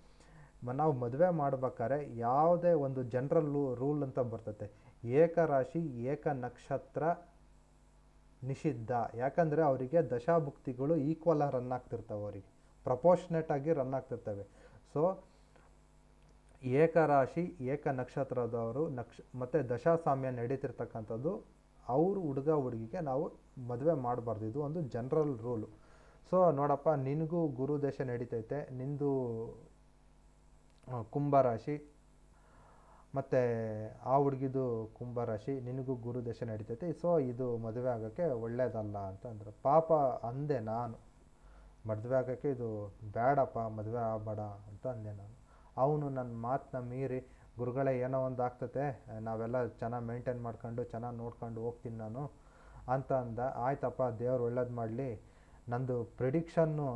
ನಾವು ಮದುವೆ ಮಾಡ್ಬೇಕಾದ್ರೆ ಯಾವುದೇ ಒಂದು ಜನರಲ್ ರೂಲ್ ಅಂತ ಬರ್ತತೆ. ಏಕರಾಶಿ, ಏಕ ನಕ್ಷತ್ರ ನಿಷಿದ್ಧ. ಯಾಕಂದರೆ ಅವರಿಗೆ ದಶಾಭುಕ್ತಿಗಳು ಈಕ್ವಲ್ ರನ್ ಆಗ್ತಿರ್ತವೆ ಅವರಿಗೆ. ಆಗಿ ರನ್ ಆಗ್ತಿರ್ತವೆ. ಸೊ ಏಕರಾಶಿ, ಏಕ ನಕ್ಷತ್ರದವರು ನಕ್ಷ, ಮತ್ತು ದಶಾಸಾಮ್ಯ ನಡೀತಿರ್ತಕ್ಕಂಥದ್ದು ಅವರು ಹುಡುಗ ಹುಡುಗಿಗೆ ನಾವು ಮದುವೆ ಮಾಡಬಾರ್ದು. ಇದು ಒಂದು ಜನರಲ್ ರೂಲು ಸೊ ನೋಡಪ್ಪ, ನಿನಗೂ ಗುರು ದೇಶ ನಡೀತೈತೆ. ನಿಂದು ಕುಂಭರಾಶಿ ಮತ್ತು ಆ ಹುಡುಗಿದು ಕುಂಭರಾಶಿ ನಿನಗೂ ಗುರು ದೇಶ ನಡೀತೈತೆ. ಸೊ ಇದು ಮದುವೆ ಆಗೋಕ್ಕೆ ಒಳ್ಳೇದಲ್ಲ ಅಂತ ಅಂದರು. ಪಾಪ ಅಂದೆ ನಾನು. ಮದುವೆ ಆಗೋಕ್ಕೆ ಇದು ಬೇಡಪ್ಪ, ಮದುವೆ ಆಗಬೇಡ ಅಂತ ಅಂದೆ ನಾನು. ಅವನು ನನ್ನ ಮಾತನ್ನ ಮೀರಿ ಗುರುಗಳೇ, ಏನೋ ಒಂದು ಆಗ್ತತೆ, ನಾವೆಲ್ಲ ಚೆನ್ನಾಗಿ ಮೇಂಟೈನ್ ಮಾಡ್ಕೊಂಡು, ಚೆನ್ನಾಗಿ ನೋಡ್ಕೊಂಡು ಹೋಗ್ತೀನಿ ನಾನು ಅಂತ ಅಂದ. ಆಯ್ತಪ್ಪ, ದೇವ್ರು ಒಳ್ಳೇದು ಮಾಡಲಿ. ನಂದು ಪ್ರಿಡಿಕ್ಷನ್ನು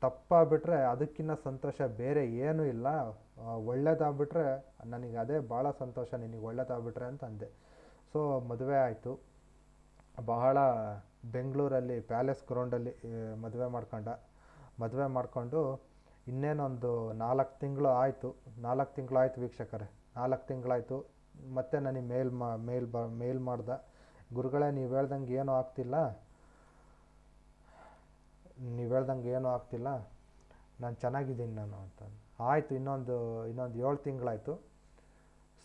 ತಪ್ಪಾಗ್ಬಿಟ್ರೆ ಅದಕ್ಕಿಂತ ಸಂತೋಷ ಬೇರೆ ಏನೂ ಇಲ್ಲ. ಒಳ್ಳೇದಾಗ್ಬಿಟ್ರೆ, ನನಗೆ ಅದೇ ಭಾಳ ಸಂತೋಷ, ನಿನಗೆ ಒಳ್ಳೇದಾಗ್ಬಿಟ್ರೆ ಅಂತ ಅಂದೆ. ಸೊ ಮದುವೆ ಆಯಿತು. ಬಹಳ ಬೆಂಗಳೂರಲ್ಲಿ, ಪ್ಯಾಲೇಸ್ ಗ್ರೌಂಡಲ್ಲಿ ಮದುವೆ ಮಾಡ್ಕೊಂಡ. ಮದುವೆ ಮಾಡಿಕೊಂಡು ಇನ್ನೇನೊಂದು ನಾಲ್ಕು ತಿಂಗಳು ಆಯಿತು. ನಾಲ್ಕು ತಿಂಗಳು ಆಯಿತು ವೀಕ್ಷಕರೇ. ನಾಲ್ಕು ತಿಂಗಳಾಯಿತು. ಮತ್ತೆ ನನಗೆ ಮೇಲ್ ಮಾ, ಮೇಲ್ ಬ, ಮೇಲ್ ಮಾಡ್ದೆ. ಗುರುಗಳೇ, ನೀವು ಹೇಳ್ದಂಗೆ ಏನೂ ಆಗ್ತಿಲ್ಲ. ನೀವು ಹೇಳ್ದಂಗೆ ಏನೂ ಆಗ್ತಿಲ್ಲ. ನಾನು ಚೆನ್ನಾಗಿದ್ದೀನಿ ನಾನು ಅಂತ. ಆಯಿತು, ಇನ್ನೊಂದು ಇನ್ನೊಂದು ಏಳು ತಿಂಗಳಾಯಿತು.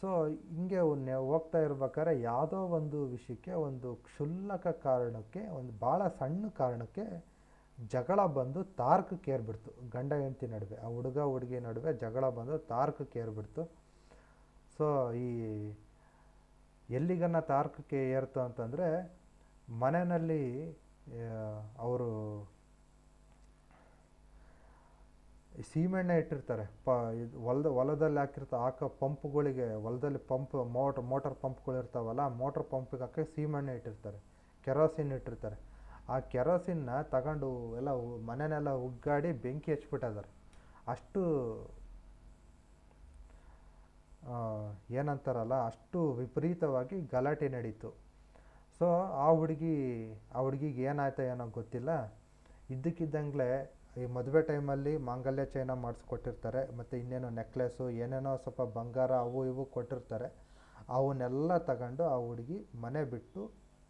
ಸೊ ಹಿಂಗೆ ಹೋಗ್ತಾ ಇರ್ಬೇಕಾದ್ರೆ ಯಾವುದೋ ಒಂದು ವಿಷಯಕ್ಕೆ, ಒಂದು ಕ್ಷುಲ್ಲಕ ಕಾರಣಕ್ಕೆ, ಒಂದು ಭಾಳ ಸಣ್ಣ ಕಾರಣಕ್ಕೆ ಜಗಳ ಬಂದು ತಾರ್ಕಕ್ಕೆ ಏರ್ಬಿಡ್ತು. ಗಂಡ, ಹೆಂಡತಿ ನಡುವೆ, ಆ ಹುಡುಗ, ಹುಡುಗಿ ನಡುವೆ ಜಗಳ ಬಂದು ತಾರ್ಕಕ್ಕೆ ಏರ್ಬಿಡ್ತು. ಸೊ ಈ ಎಲ್ಲಿಗನ್ನ ತಾರ್ಕಕ್ಕೆ ಏರ್ತು ಅಂತಂದರೆ, ಮನೆಯಲ್ಲಿ ಅವರು ಸೀಮೆಣ್ಣೆ ಇಟ್ಟಿರ್ತಾರೆ. ಪ, ಇದು ಹೊಲದ, ಹೊಲದಲ್ಲಿ ಹಾಕಿರ್ತ, ಹಾಕೋ ಪಂಪ್ಗಳಿಗೆ, ಹೊಲದಲ್ಲಿ ಪಂಪ್ ಮೋಟ್ರ್ ಮೋಟರ್ ಪಂಪ್ಗಳು ಇರ್ತಾವಲ್ಲ ಆ ಮೋಟ್ರ್ ಪಂಪಿಗೆ ಹಾಕಿ ಸೀಮೆಣ್ಣೆ ಇಟ್ಟಿರ್ತಾರೆ. ಕೆರೋಸಿನ್ ಇಟ್ಟಿರ್ತಾರೆ. ಆ ಕೆರೋಸಿನ್ನ ತಗೊಂಡು ಎಲ್ಲ ಮನೆನೆಲ್ಲ ಉಗ್ಗಾಡಿ ಬೆಂಕಿ ಹಚ್ಬಿಟ್ಟಿದ್ದಾರೆ ಅಷ್ಟು ಏನಂತಾರಲ್ಲ, ಅಷ್ಟು ವಿಪರೀತವಾಗಿ ಗಲಾಟೆ ನಡೀತು. ಸೊ ಆ ಹುಡುಗಿ, ಆ ಹುಡುಗಿಗೆ ಏನಾಯ್ತು ಏನೋ ಗೊತ್ತಿಲ್ಲ. ಇದ್ದಕ್ಕಿದ್ದಂಗೆ ಈ ಮದುವೆ ಟೈಮಲ್ಲಿ ಮಾಂಗಲ್ಯ ಚೈನ ಮಾಡಿಸ್ಕೊಟ್ಟಿರ್ತಾರೆ, ಮತ್ತು ಇನ್ನೇನೋ ನೆಕ್ಲೆಸ್ಸು ಏನೇನೋ ಸ್ವಲ್ಪ ಬಂಗಾರ ಅವು ಇವು ಕೊಟ್ಟಿರ್ತಾರೆ. ಅವನ್ನೆಲ್ಲ ತಗೊಂಡು ಆ ಹುಡುಗಿ ಮನೆ ಬಿಟ್ಟು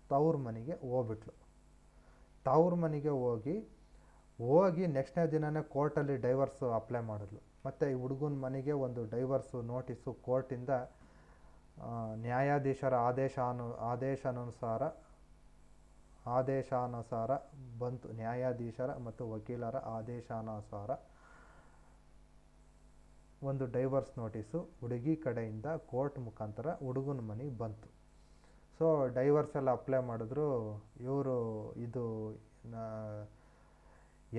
ತವ್ರ ಮನೆಗೆ ಹೋಗ್ಬಿಟ್ಲು. ತವ್ರ ಮನೆಗೆ ಹೋಗಿ ಹೋಗಿ ನೆಕ್ಸ್ಟ್ನೇ ದಿನವೇ ಕೋರ್ಟಲ್ಲಿ ಡೈವರ್ಸು ಅಪ್ಲೈ ಮಾಡಿದ್ಲು. ಮತ್ತು ಈ ಹುಡುಗನ ಮನೆಗೆ ಒಂದು ಡೈವರ್ಸು ನೋಟಿಸು ಕೋರ್ಟಿಂದ ನ್ಯಾಯಾಧೀಶರ ಆದೇಶ ಅನು, ಆದೇಶಾನುಸಾರ ಆದೇಶಾನುಸಾರ ಬಂತು, ನ್ಯಾಯಾಧೀಶರ ಮತ್ತು ವಕೀಲರ ಆದೇಶಾನುಸಾರ ಒಂದು ಡೈವರ್ಸ್ ನೋಟಿಸು ಹುಡುಗಿ ಕಡೆಯಿಂದ ಕೋರ್ಟ್ ಮುಖಾಂತರ ಹುಡುಗನ ಮನೆಗೆ ಬಂತು. ಸೊ ಡೈವರ್ಸ್ ಎಲ್ಲ ಅಪ್ಲೈ ಮಾಡಿದ್ರು. ಇವರು ಇದು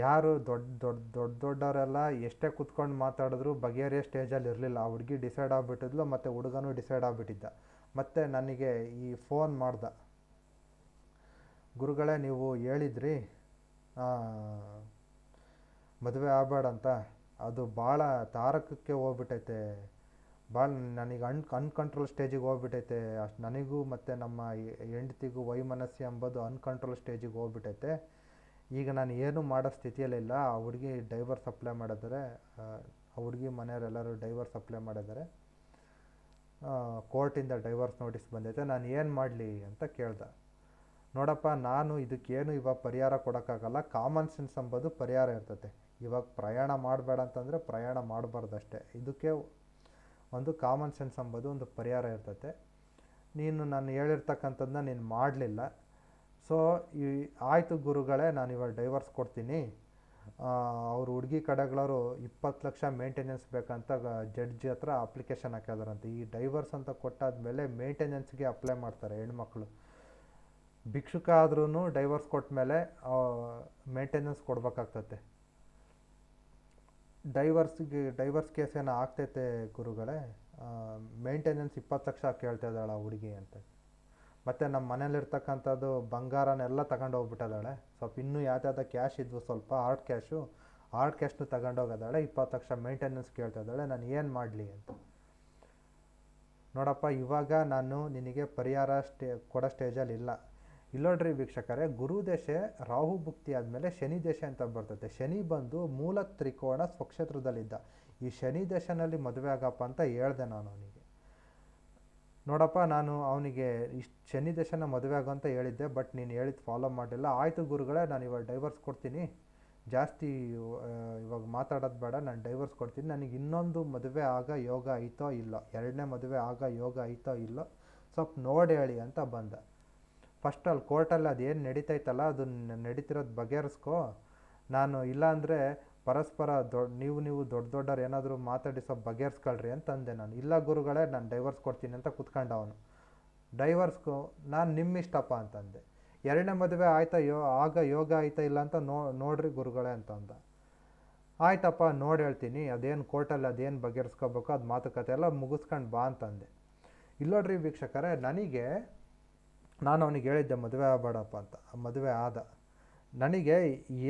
ಯಾರು ದೊಡ್ಡ ದೊಡ್ಡ ದೊಡ್ಡ ದೊಡ್ಡವರೆಲ್ಲ ಎಷ್ಟೇ ಕುತ್ಕೊಂಡು ಮಾತಾಡಿದ್ರು ಬಗೆಹರಿಯ ಸ್ಟೇಜಲ್ಲಿ ಇರಲಿಲ್ಲ. ಆ ಹುಡುಗಿ ಡಿಸೈಡ್ ಆಗಿಬಿಟ್ಟಿದ್ಲು, ಮತ್ತು ಹುಡುಗನೂ ಡಿಸೈಡ್ ಆಗಿಬಿಟ್ಟಿದ್ದ. ಮತ್ತು ನನಗೆ ಈ ಫೋನ್ ಮಾಡ್ದ. ಗುರುಗಳೇ, ನೀವು ಹೇಳಿದ್ರಿ ಮದುವೆ ಆಗಬೇಡ ಅಂತ. ಅದು ಭಾಳ ತಾರಕಕ್ಕೆ ಹೋಗ್ಬಿಟ್ಟೈತೆ. ಭಾಳ ನನಗೆ ಅನ್ ಅನ್ಕಂಟ್ರೋಲ್ ಸ್ಟೇಜಿಗೆ ಹೋಗ್ಬಿಟ್ಟೈತೆ. ಅಷ್ಟು ನನಗೂ ಮತ್ತು ನಮ್ಮ ಹೆಂಡ್ತಿಗೂ ವೈಮನಸ್ಸು ಎಂಬುದು ಅನ್ಕಂಟ್ರೋಲ್ ಸ್ಟೇಜಿಗೆ ಹೋಗ್ಬಿಟ್ಟೈತೆ. ಈಗ ನಾನು ಏನು ಮಾಡೋ ಸ್ಥಿತಿಯಲ್ಲಿಲ್ಲ ಆ ಹುಡುಗಿ ಡೈವರ್ಸ್ ಅಪ್ಲೈ ಮಾಡಿದರೆ ಆ ಹುಡುಗಿ ಮನೆಯವರೆಲ್ಲರೂ ಡೈವರ್ಸ್ ಅಪ್ಲೈ ಮಾಡಿದ್ದಾರೆ. ಕೋರ್ಟಿಂದ ಡೈವರ್ಸ್ ನೋಟಿಸ್ ಬಂದೈತೆ. ನಾನು ಏನು ಮಾಡಲಿ ಅಂತ ಕೇಳ್ದೆ. ನೋಡಪ್ಪ, ನಾನು ಇದಕ್ಕೇನು ಇವಾಗ ಪರಿಹಾರ ಕೊಡೋಕ್ಕಾಗಲ್ಲ. ಕಾಮನ್ ಸೆನ್ಸ್ ಅಂಬೋದು ಪರಿಹಾರ ಇರ್ತದೆ ಇವಾಗ ಪ್ರಯಾಣ ಮಾಡಬೇಡ ಅಂತಂದರೆ ಪ್ರಯಾಣ ಮಾಡಬಾರ್ದಷ್ಟೇ. ಇದಕ್ಕೆ ಒಂದು ಕಾಮನ್ ಸೆನ್ಸ್ ಅಂಬೋದು ಒಂದು ಪರಿಹಾರ ಇರ್ತತೆ. ನೀನು ನಾನು ಹೇಳಿರ್ತಕ್ಕಂಥದ್ದನ್ನ ನೀನು ಮಾಡಲಿಲ್ಲ. ಸೊ ಈ ಆಯಿತು ಗುರುಗಳೇ, ನಾನು ಇವಾಗ ಡೈವರ್ಸ್ ಕೊಡ್ತೀನಿ. ಅವ್ರು ಹುಡುಗಿ ಕಡೆಗಳವರು ಇಪ್ಪತ್ತು ಲಕ್ಷ ಮೇಂಟೆನೆನ್ಸ್ ಬೇಕಂತ ಜಡ್ಜ್ ಹತ್ರ ಅಪ್ಲಿಕೇಶನ್ ಹಾಕಿದಾರಂತೆ ಈ ಡೈವರ್ಸ್ ಅಂತ ಕೊಟ್ಟಾದ್ಮೇಲೆ ಮೇಂಟೆನೆನ್ಸ್ಗೆ ಅಪ್ಲೈ ಮಾಡ್ತಾರೆ ಹೆಣ್ಮಕ್ಳು. ಭಿಕ್ಷುಕ ಆದ್ರೂ ಡೈವರ್ಸ್ ಕೊಟ್ಟ ಮೇಲೆ ಮೇಂಟೆನೆನ್ಸ್ ಕೊಡ್ಬೇಕಾಗ್ತತೆ. ಡೈವರ್ಸ್ಗೆ ಡೈವರ್ಸ್ ಕೇಸ್ ಏನೋ ಆಗ್ತೈತೆ ಗುರುಗಳೇ ಮೇಂಟೆನೆನ್ಸ್ ಇಪ್ಪತ್ತು ಲಕ್ಷ ಕೇಳ್ತಾ ಇದ್ದಾಳೆ ಹುಡುಗಿ ಅಂತ. ಮತ್ತು ನಮ್ಮ ಮನೇಲಿರ್ತಕ್ಕಂಥದ್ದು ಬಂಗಾರನೆಲ್ಲ ತಗೊಂಡು ಹೋಗ್ಬಿಟ್ಟಿದ್ದಾಳೆ ಸ್ವಲ್ಪ ಇನ್ನೂ ಯಾವ್ದಾದ ಕ್ಯಾಶ್ ಇದ್ವು ಸ್ವಲ್ಪ ಹಾರ್ಡ್ ಕ್ಯಾಶು ಹಾರ್ಡ್ ಕ್ಯಾಶ್ನು ತಗೊಂಡೋಗಿದ್ದಾಳೆ ಇಪ್ಪತ್ತು ಲಕ್ಷ ಮೇಂಟೆನೆನ್ಸ್ ಕೇಳ್ತಾ ಇದ್ದಾಳೆ ನಾನು ಏನು ಮಾಡಲಿ ಅಂತ. ನೋಡಪ್ಪ, ಇವಾಗ ನಾನು ನಿನಗೆ ಪರಿಹಾರ ಸ್ಟೇ, ಕೊಡೋ ಸ್ಟೇಜಲ್ಲಿ ಇಲ್ಲ. ಇಲ್ಲೋಡ್ರಿ ವೀಕ್ಷಕರೇ, ಗುರು ದಶೆ, ರಾಹು ಭುಕ್ತಿ ಆದಮೇಲೆ ಶನಿ ದೇಶ ಅಂತ ಬರ್ತದೆ. ಶನಿ ಬಂದು ಮೂಲ ತ್ರಿಕೋಣ ಸ್ವಕ್ಷೇತ್ರದಲ್ಲಿದ್ದ. ಈ ಶನಿ ದೇಶನಲ್ಲಿ ಮದುವೆ ಆಗಪ್ಪ ಅಂತ ಹೇಳ್ದೆ ನಾನು ಅವನಿಗೆ. ನೋಡಪ್ಪ, ನಾನು ಅವನಿಗೆ ಇಷ್ಟು ಶನಿ ದಶನ ಮದುವೆ ಆಗೋ ಅಂತ ಹೇಳಿದ್ದೆ, ಬಟ್ ನೀನು ಹೇಳಿದ್ದು ಫಾಲೋ ಮಾಡಲಿಲ್ಲ. ಆಯಿತು ಗುರುಗಳೇ, ನಾನು ಇವಾಗ ಡೈವರ್ಸ್ ಕೊಡ್ತೀನಿ. ಜಾಸ್ತಿ ಇವಾಗ ಮಾತಾಡೋದು ಬೇಡ, ನಾನು ಡೈವರ್ಸ್ ಕೊಡ್ತೀನಿ. ನನಗೆ ಇನ್ನೊಂದು ಮದುವೆ ಆಗ ಯೋಗ ಐತೋ ಇಲ್ಲೋ? ಎರಡನೇ ಮದುವೆ ಆಗ ಯೋಗ ಆಯ್ತೋ ಇಲ್ಲೋ? ಸ್ವಲ್ಪ ನೋಡಿ ಹೇಳಿ ಅಂತ ಬಂದ. ಫಸ್ಟ್ ಅಲ್ಲಿ ಕೋರ್ಟಲ್ಲಿ ಅದೇನು ನಡೀತೈತಲ್ಲ, ಅದನ್ನ ನಡೀತಿರೋದು ಬಗೆಹರಿಸ್ಕೋ. ನಾನು ಇಲ್ಲಾಂದರೆ ಪರಸ್ಪರ ದೊಡ್ಡ ನೀವು ನೀವು ದೊಡ್ಡ ದೊಡ್ಡವ್ರು ಏನಾದರೂ ಮಾತಾಡಿ ಸ್ವಲ್ಪ ಬಗೆಹರಿಸ್ಕೊಳ್ರಿ ಅಂತ ಅಂದೆ ನಾನು. ಇಲ್ಲ ಗುರುಗಳೇ, ನಾನು ಡೈವರ್ಸ್ ಕೊಡ್ತೀನಿ ಅಂತ ಕುತ್ಕೊಂಡ ಅವನು. ಡೈವರ್ಸ್ಗು ನಾನು ನಿಮ್ಮಿಷ್ಟಪ್ಪ ಅಂತಂದೆ. ಎರಡನೇ ಮದುವೆ ಆಯ್ತಾ, ಯೋ, ಆಗ ಯೋಗ ಆಯ್ತಾ ಇಲ್ಲ ಅಂತ ನೋ, ನೋಡ್ರಿ ಗುರುಗಳೇ ಅಂತ ಅಂದ. ಆಯ್ತಪ್ಪ, ನೋಡಿ ಹೇಳ್ತೀನಿ, ಅದೇನು ಕೋರ್ಟಲ್ಲಿ ಅದೇನು ಬಗೆಹರಿಸ್ಕೋಬೇಕು, ಅದು ಮಾತುಕತೆ ಎಲ್ಲ ಮುಗಿಸ್ಕೊಂಡು ಬಾ ಅಂತಂದೆ. ಇಲ್ಲೋಡ್ರಿ ವೀಕ್ಷಕರೇ, ನನಗೆ, ನಾನು ಅವನಿಗೆ ಹೇಳಿದ್ದೆ ಮದುವೆ ಆಗಬೇಡಪ್ಪ ಅಂತ. ಮದುವೆ ಆದ. ನನಗೆ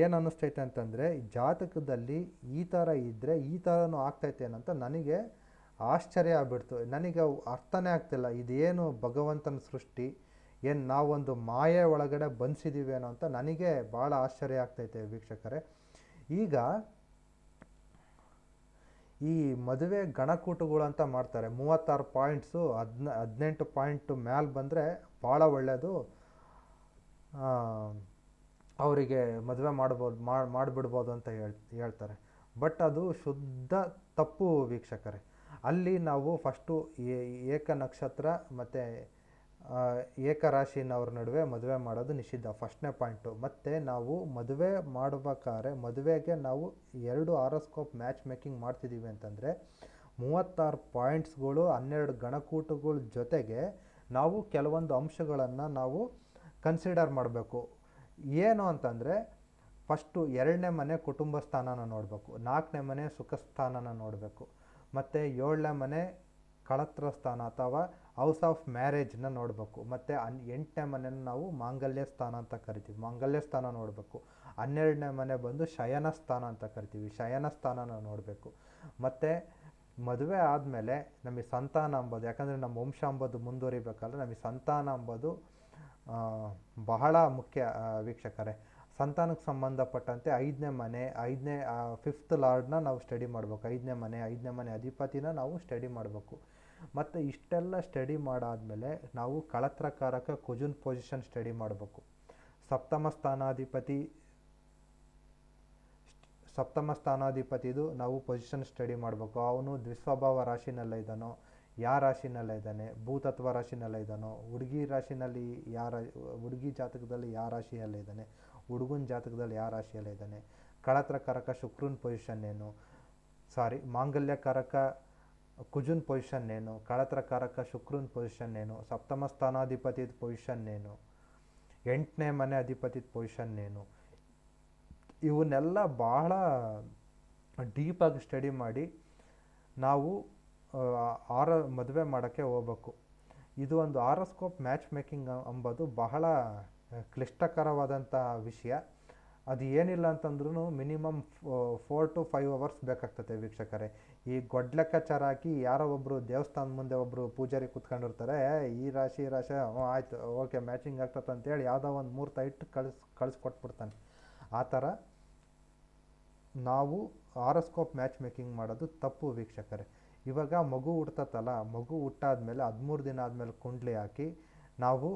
ಏನು ಅನ್ನಿಸ್ತೈತೆ ಅಂತಂದರೆ ಜಾತಕದಲ್ಲಿ ಈ ಥರ ಇದ್ದರೆ ಈ ಥರನೂ ಆಗ್ತೈತೇನಂತ ನನಗೆ ಆಶ್ಚರ್ಯ ಆಗ್ಬಿಡ್ತು. ನನಗೆ ಅರ್ಥನೇ ಆಗ್ತಿಲ್ಲ. ಇದೇನು ಭಗವಂತನ ಸೃಷ್ಟಿ, ಏನು ನಾವೊಂದು ಮಾಯೆ ಒಳಗಡೆ ಬಂಧಿಸಿದ್ದೀವೇನೋ ಅಂತ ನನಗೆ ಭಾಳ ಆಶ್ಚರ್ಯ ಆಗ್ತೈತೆ ವೀಕ್ಷಕರೇ. ಈಗ ಈ ಮದುವೆ ಗಣಕೂಟಗಳು ಅಂತ ಮಾಡ್ತಾರೆ. ಮೂವತ್ತಾರು ಪಾಯಿಂಟ್ಸು ಹದ್ನ, ಹದಿನೆಂಟು ಪಾಯಿಂಟು ಮ್ಯಾಲೆ ಬಂದರೆ ಭಾಳ ಒಳ್ಳೆಯದು ಅವರಿಗೆ ಮದುವೆ ಮಾಡ್ಬೋದು ಮಾಡಿ ಮಾಡಿಬಿಡ್ಬೋದು ಅಂತ ಹೇಳ್, ಹೇಳ್ತಾರೆ. ಬಟ್ ಅದು ಶುದ್ಧ ತಪ್ಪು ವೀಕ್ಷಕರೇ. ಅಲ್ಲಿ ನಾವು ಫಸ್ಟು ಏಕ ನಕ್ಷತ್ರ ಮತ್ತು ಏಕರಾಶಿನವ್ರ ನಡುವೆ ಮದುವೆ ಮಾಡೋದು ನಿಷಿದ್ಧ. ಫಸ್ಟ್ನೇ ಪಾಯಿಂಟು. ಮತ್ತು ನಾವು ಮದುವೆ ಮಾಡ್ಬೇಕಾದ್ರೆ ಮದುವೆಗೆ ನಾವು ಎರಡು ಆರೋಸ್ಕೋಪ್ ಮ್ಯಾಚ್ ಮೇಕಿಂಗ್ ಮಾಡ್ತಿದ್ದೀವಿ ಅಂತಂದರೆ, ಮೂವತ್ತಾರು ಪಾಯಿಂಟ್ಸ್ಗಳು, ಹನ್ನೆರಡು ಗಣಕೂಟಗಳ ಜೊತೆಗೆ ನಾವು ಕೆಲವೊಂದು ಅಂಶಗಳನ್ನು ನಾವು ಕನ್ಸಿಡರ್ ಮಾಡಬೇಕು. ಏನು ಅಂತಂದರೆ, ಫಸ್ಟು ಎರಡನೇ ಮನೆ ಕುಟುಂಬ ಸ್ಥಾನನ ನೋಡಬೇಕು, ನಾಲ್ಕನೇ ಮನೆ ಸುಖ ಸ್ಥಾನನ ನೋಡಬೇಕು, ಮತ್ತು ಏಳನೇ ಮನೆ ಕಳತ್ರ ಸ್ಥಾನ ಅಥವಾ ಹೌಸ್ ಆಫ್ ಮ್ಯಾರೇಜ್ನ ನೋಡಬೇಕು, ಮತ್ತು ಅನ್ ಎಂಟನೇ ಮನೆನ ನಾವು ಮಾಂಗಲ್ಯ ಸ್ಥಾನ ಅಂತ ಕರಿತೀವಿ, ಮಾಂಗಲ್ಯ ಸ್ಥಾನ ನೋಡಬೇಕು, ಹನ್ನೆರಡನೇ ಮನೆ ಬಂದು ಶಯನ ಸ್ಥಾನ ಅಂತ ಕರಿತೀವಿ, ಶಯನ ಸ್ಥಾನನ ನೋಡಬೇಕು, ಮತ್ತು ಮದುವೆ ಆದಮೇಲೆ ನಮಗೆ ಸಂತಾನ ಅಂಬೋದು, ಯಾಕಂದರೆ ನಮ್ಮ ವಂಶ ಅಂಬೋದು ಮುಂದುವರಿಬೇಕಲ್ಲ, ನಮಗೆ ಸಂತಾನ ಅಂಬೋದು ಬಹಳ ಮುಖ್ಯ ವೀಕ್ಷಕರೇ. ಸಂತಾನಕ್ಕೆ ಸಂಬಂಧಪಟ್ಟಂತೆ ಐದನೇ ಮನೆ, ಐದನೇ ಫಿಫ್ತ್ ಲಾರ್ಡ್ನ ನಾವು ಸ್ಟಡಿ ಮಾಡಬೇಕು. ಐದನೇ ಮನೆ ಐದನೇ ಮನೆ ಅಧಿಪತಿನ ನಾವು ಸ್ಟಡಿ ಮಾಡಬೇಕು. ಮತ್ತು ಇಷ್ಟೆಲ್ಲ ಸ್ಟಡಿ ಮಾಡಾದಮೇಲೆ ನಾವು ಕಳತ್ರಕಾರಕ ಕುಜುನ್ ಪೊಸಿಷನ್ ಸ್ಟಡಿ ಮಾಡಬೇಕು. ಸಪ್ತಮ ಸ್ಥಾನಾಧಿಪತಿ, ಸಪ್ತಮ ಸ್ಥಾನಾಧಿಪತಿದು ನಾವು ಪೊಸಿಷನ್ ಸ್ಟಡಿ ಮಾಡಬೇಕು. ಅವನು ದ್ವಿಸ್ವಭಾವ ರಾಶಿನಲ್ಲೇ ಇದ್ದಾನೋ ಯಾವ ರಾಶಿನಲ್ಲೇ ಇದ್ದಾನೆ? ಭೂತತ್ವ ರಾಶಿನಲ್ಲೇ ಇದ್ದಾನೋ? ಹುಡುಗಿ ರಾಶಿನಲ್ಲಿ ಯಾರ, ಹುಡುಗಿ ಜಾತಕದಲ್ಲಿ ಯಾವ ರಾಶಿಯಲ್ಲೇ ಇದ್ದಾನೆ? ಹುಡುಗನ ಜಾತಕದಲ್ಲಿ ಯಾವ ರಾಶಿಯಲ್ಲೇ ಇದ್ದಾನೆ? ಕಳತ್ರಕಾರಕ ಶುಕ್ರನ್ ಪೊಸಿಷನ್ ಏನು? ಸಾರಿ ಮಾಂಗಲ್ಯಕಾರಕ ಕುಜುನ್ ಪೊಸಿಷನ್ ಏನು? ಕಳತ್ರಕಾರಕ ಶುಕ್ರನ್ ಪೊಸಿಷನ್ ಏನು? ಸಪ್ತಮ ಸ್ಥಾನಾಧಿಪತಿದ ಪೊಸಿಷನ್ ಏನು? ಎಂಟನೇ ಮನೆ ಅಧಿಪತಿದ ಪೊಸಿಷನ್ ಏನು? ಇವನ್ನೆಲ್ಲ ಬಹಳ ಡೀಪಾಗಿ ಸ್ಟಡಿ ಮಾಡಿ ನಾವು ಆರ ಮದುವೆ ಮಾಡೋಕ್ಕೆ ಹೋಗ್ಬೇಕು. ಇದು ಒಂದು ಆರೋಸ್ಕೋಪ್ ಮ್ಯಾಚ್ ಮೇಕಿಂಗ್ ಅಂಬೋದು ಬಹಳ ಕ್ಲಿಷ್ಟಕರವಾದಂಥ ವಿಷಯ. ಅದು ಏನಿಲ್ಲ ಅಂತಂದ್ರೂ minimum four to five hours ಬೇಕಾಗ್ತದೆ ವೀಕ್ಷಕರೇ. ಈ ಗೊಡ್ಲೆಕ್ಕಾಚಾರ ಹಾಕಿ ಯಾರೋ ಒಬ್ಬರು ದೇವಸ್ಥಾನದ ಮುಂದೆ ಒಬ್ಬರು ಪೂಜಾರಿ ಕೂತ್ಕೊಂಡಿರ್ತಾರೆ ಈ ರಾಶಿ ಈ ರಾಶಿ ಆಯಿತು, ಓಕೆ ಮ್ಯಾಚಿಂಗ್ ಆಗ್ತದೆ ಅಂತೇಳಿ ಯಾವುದೋ ಒಂದು ಮೂರ್ತ ಇಟ್ಟು ಕಳಿಸ್, ಕಳಿಸ್ಕೊಟ್ಬಿಡ್ತಾನೆ. ಆ ಥರ ನಾವು ಆರೋಸ್ಕೋಪ್ ಮ್ಯಾಚ್ ಮೇಕಿಂಗ್ ಮಾಡೋದು ತಪ್ಪು ವೀಕ್ಷಕರೇ. ಇವಾಗ ಮಗು ಹುಟ್ತತ್ತಲ್ಲ, ಮಗು ಹುಟ್ಟಾದ್ಮೇಲೆ ಹದಿಮೂರು ದಿನ ಆದಮೇಲೆ ಕುಂಡ್ಲಿ ಹಾಕಿ ನಾವು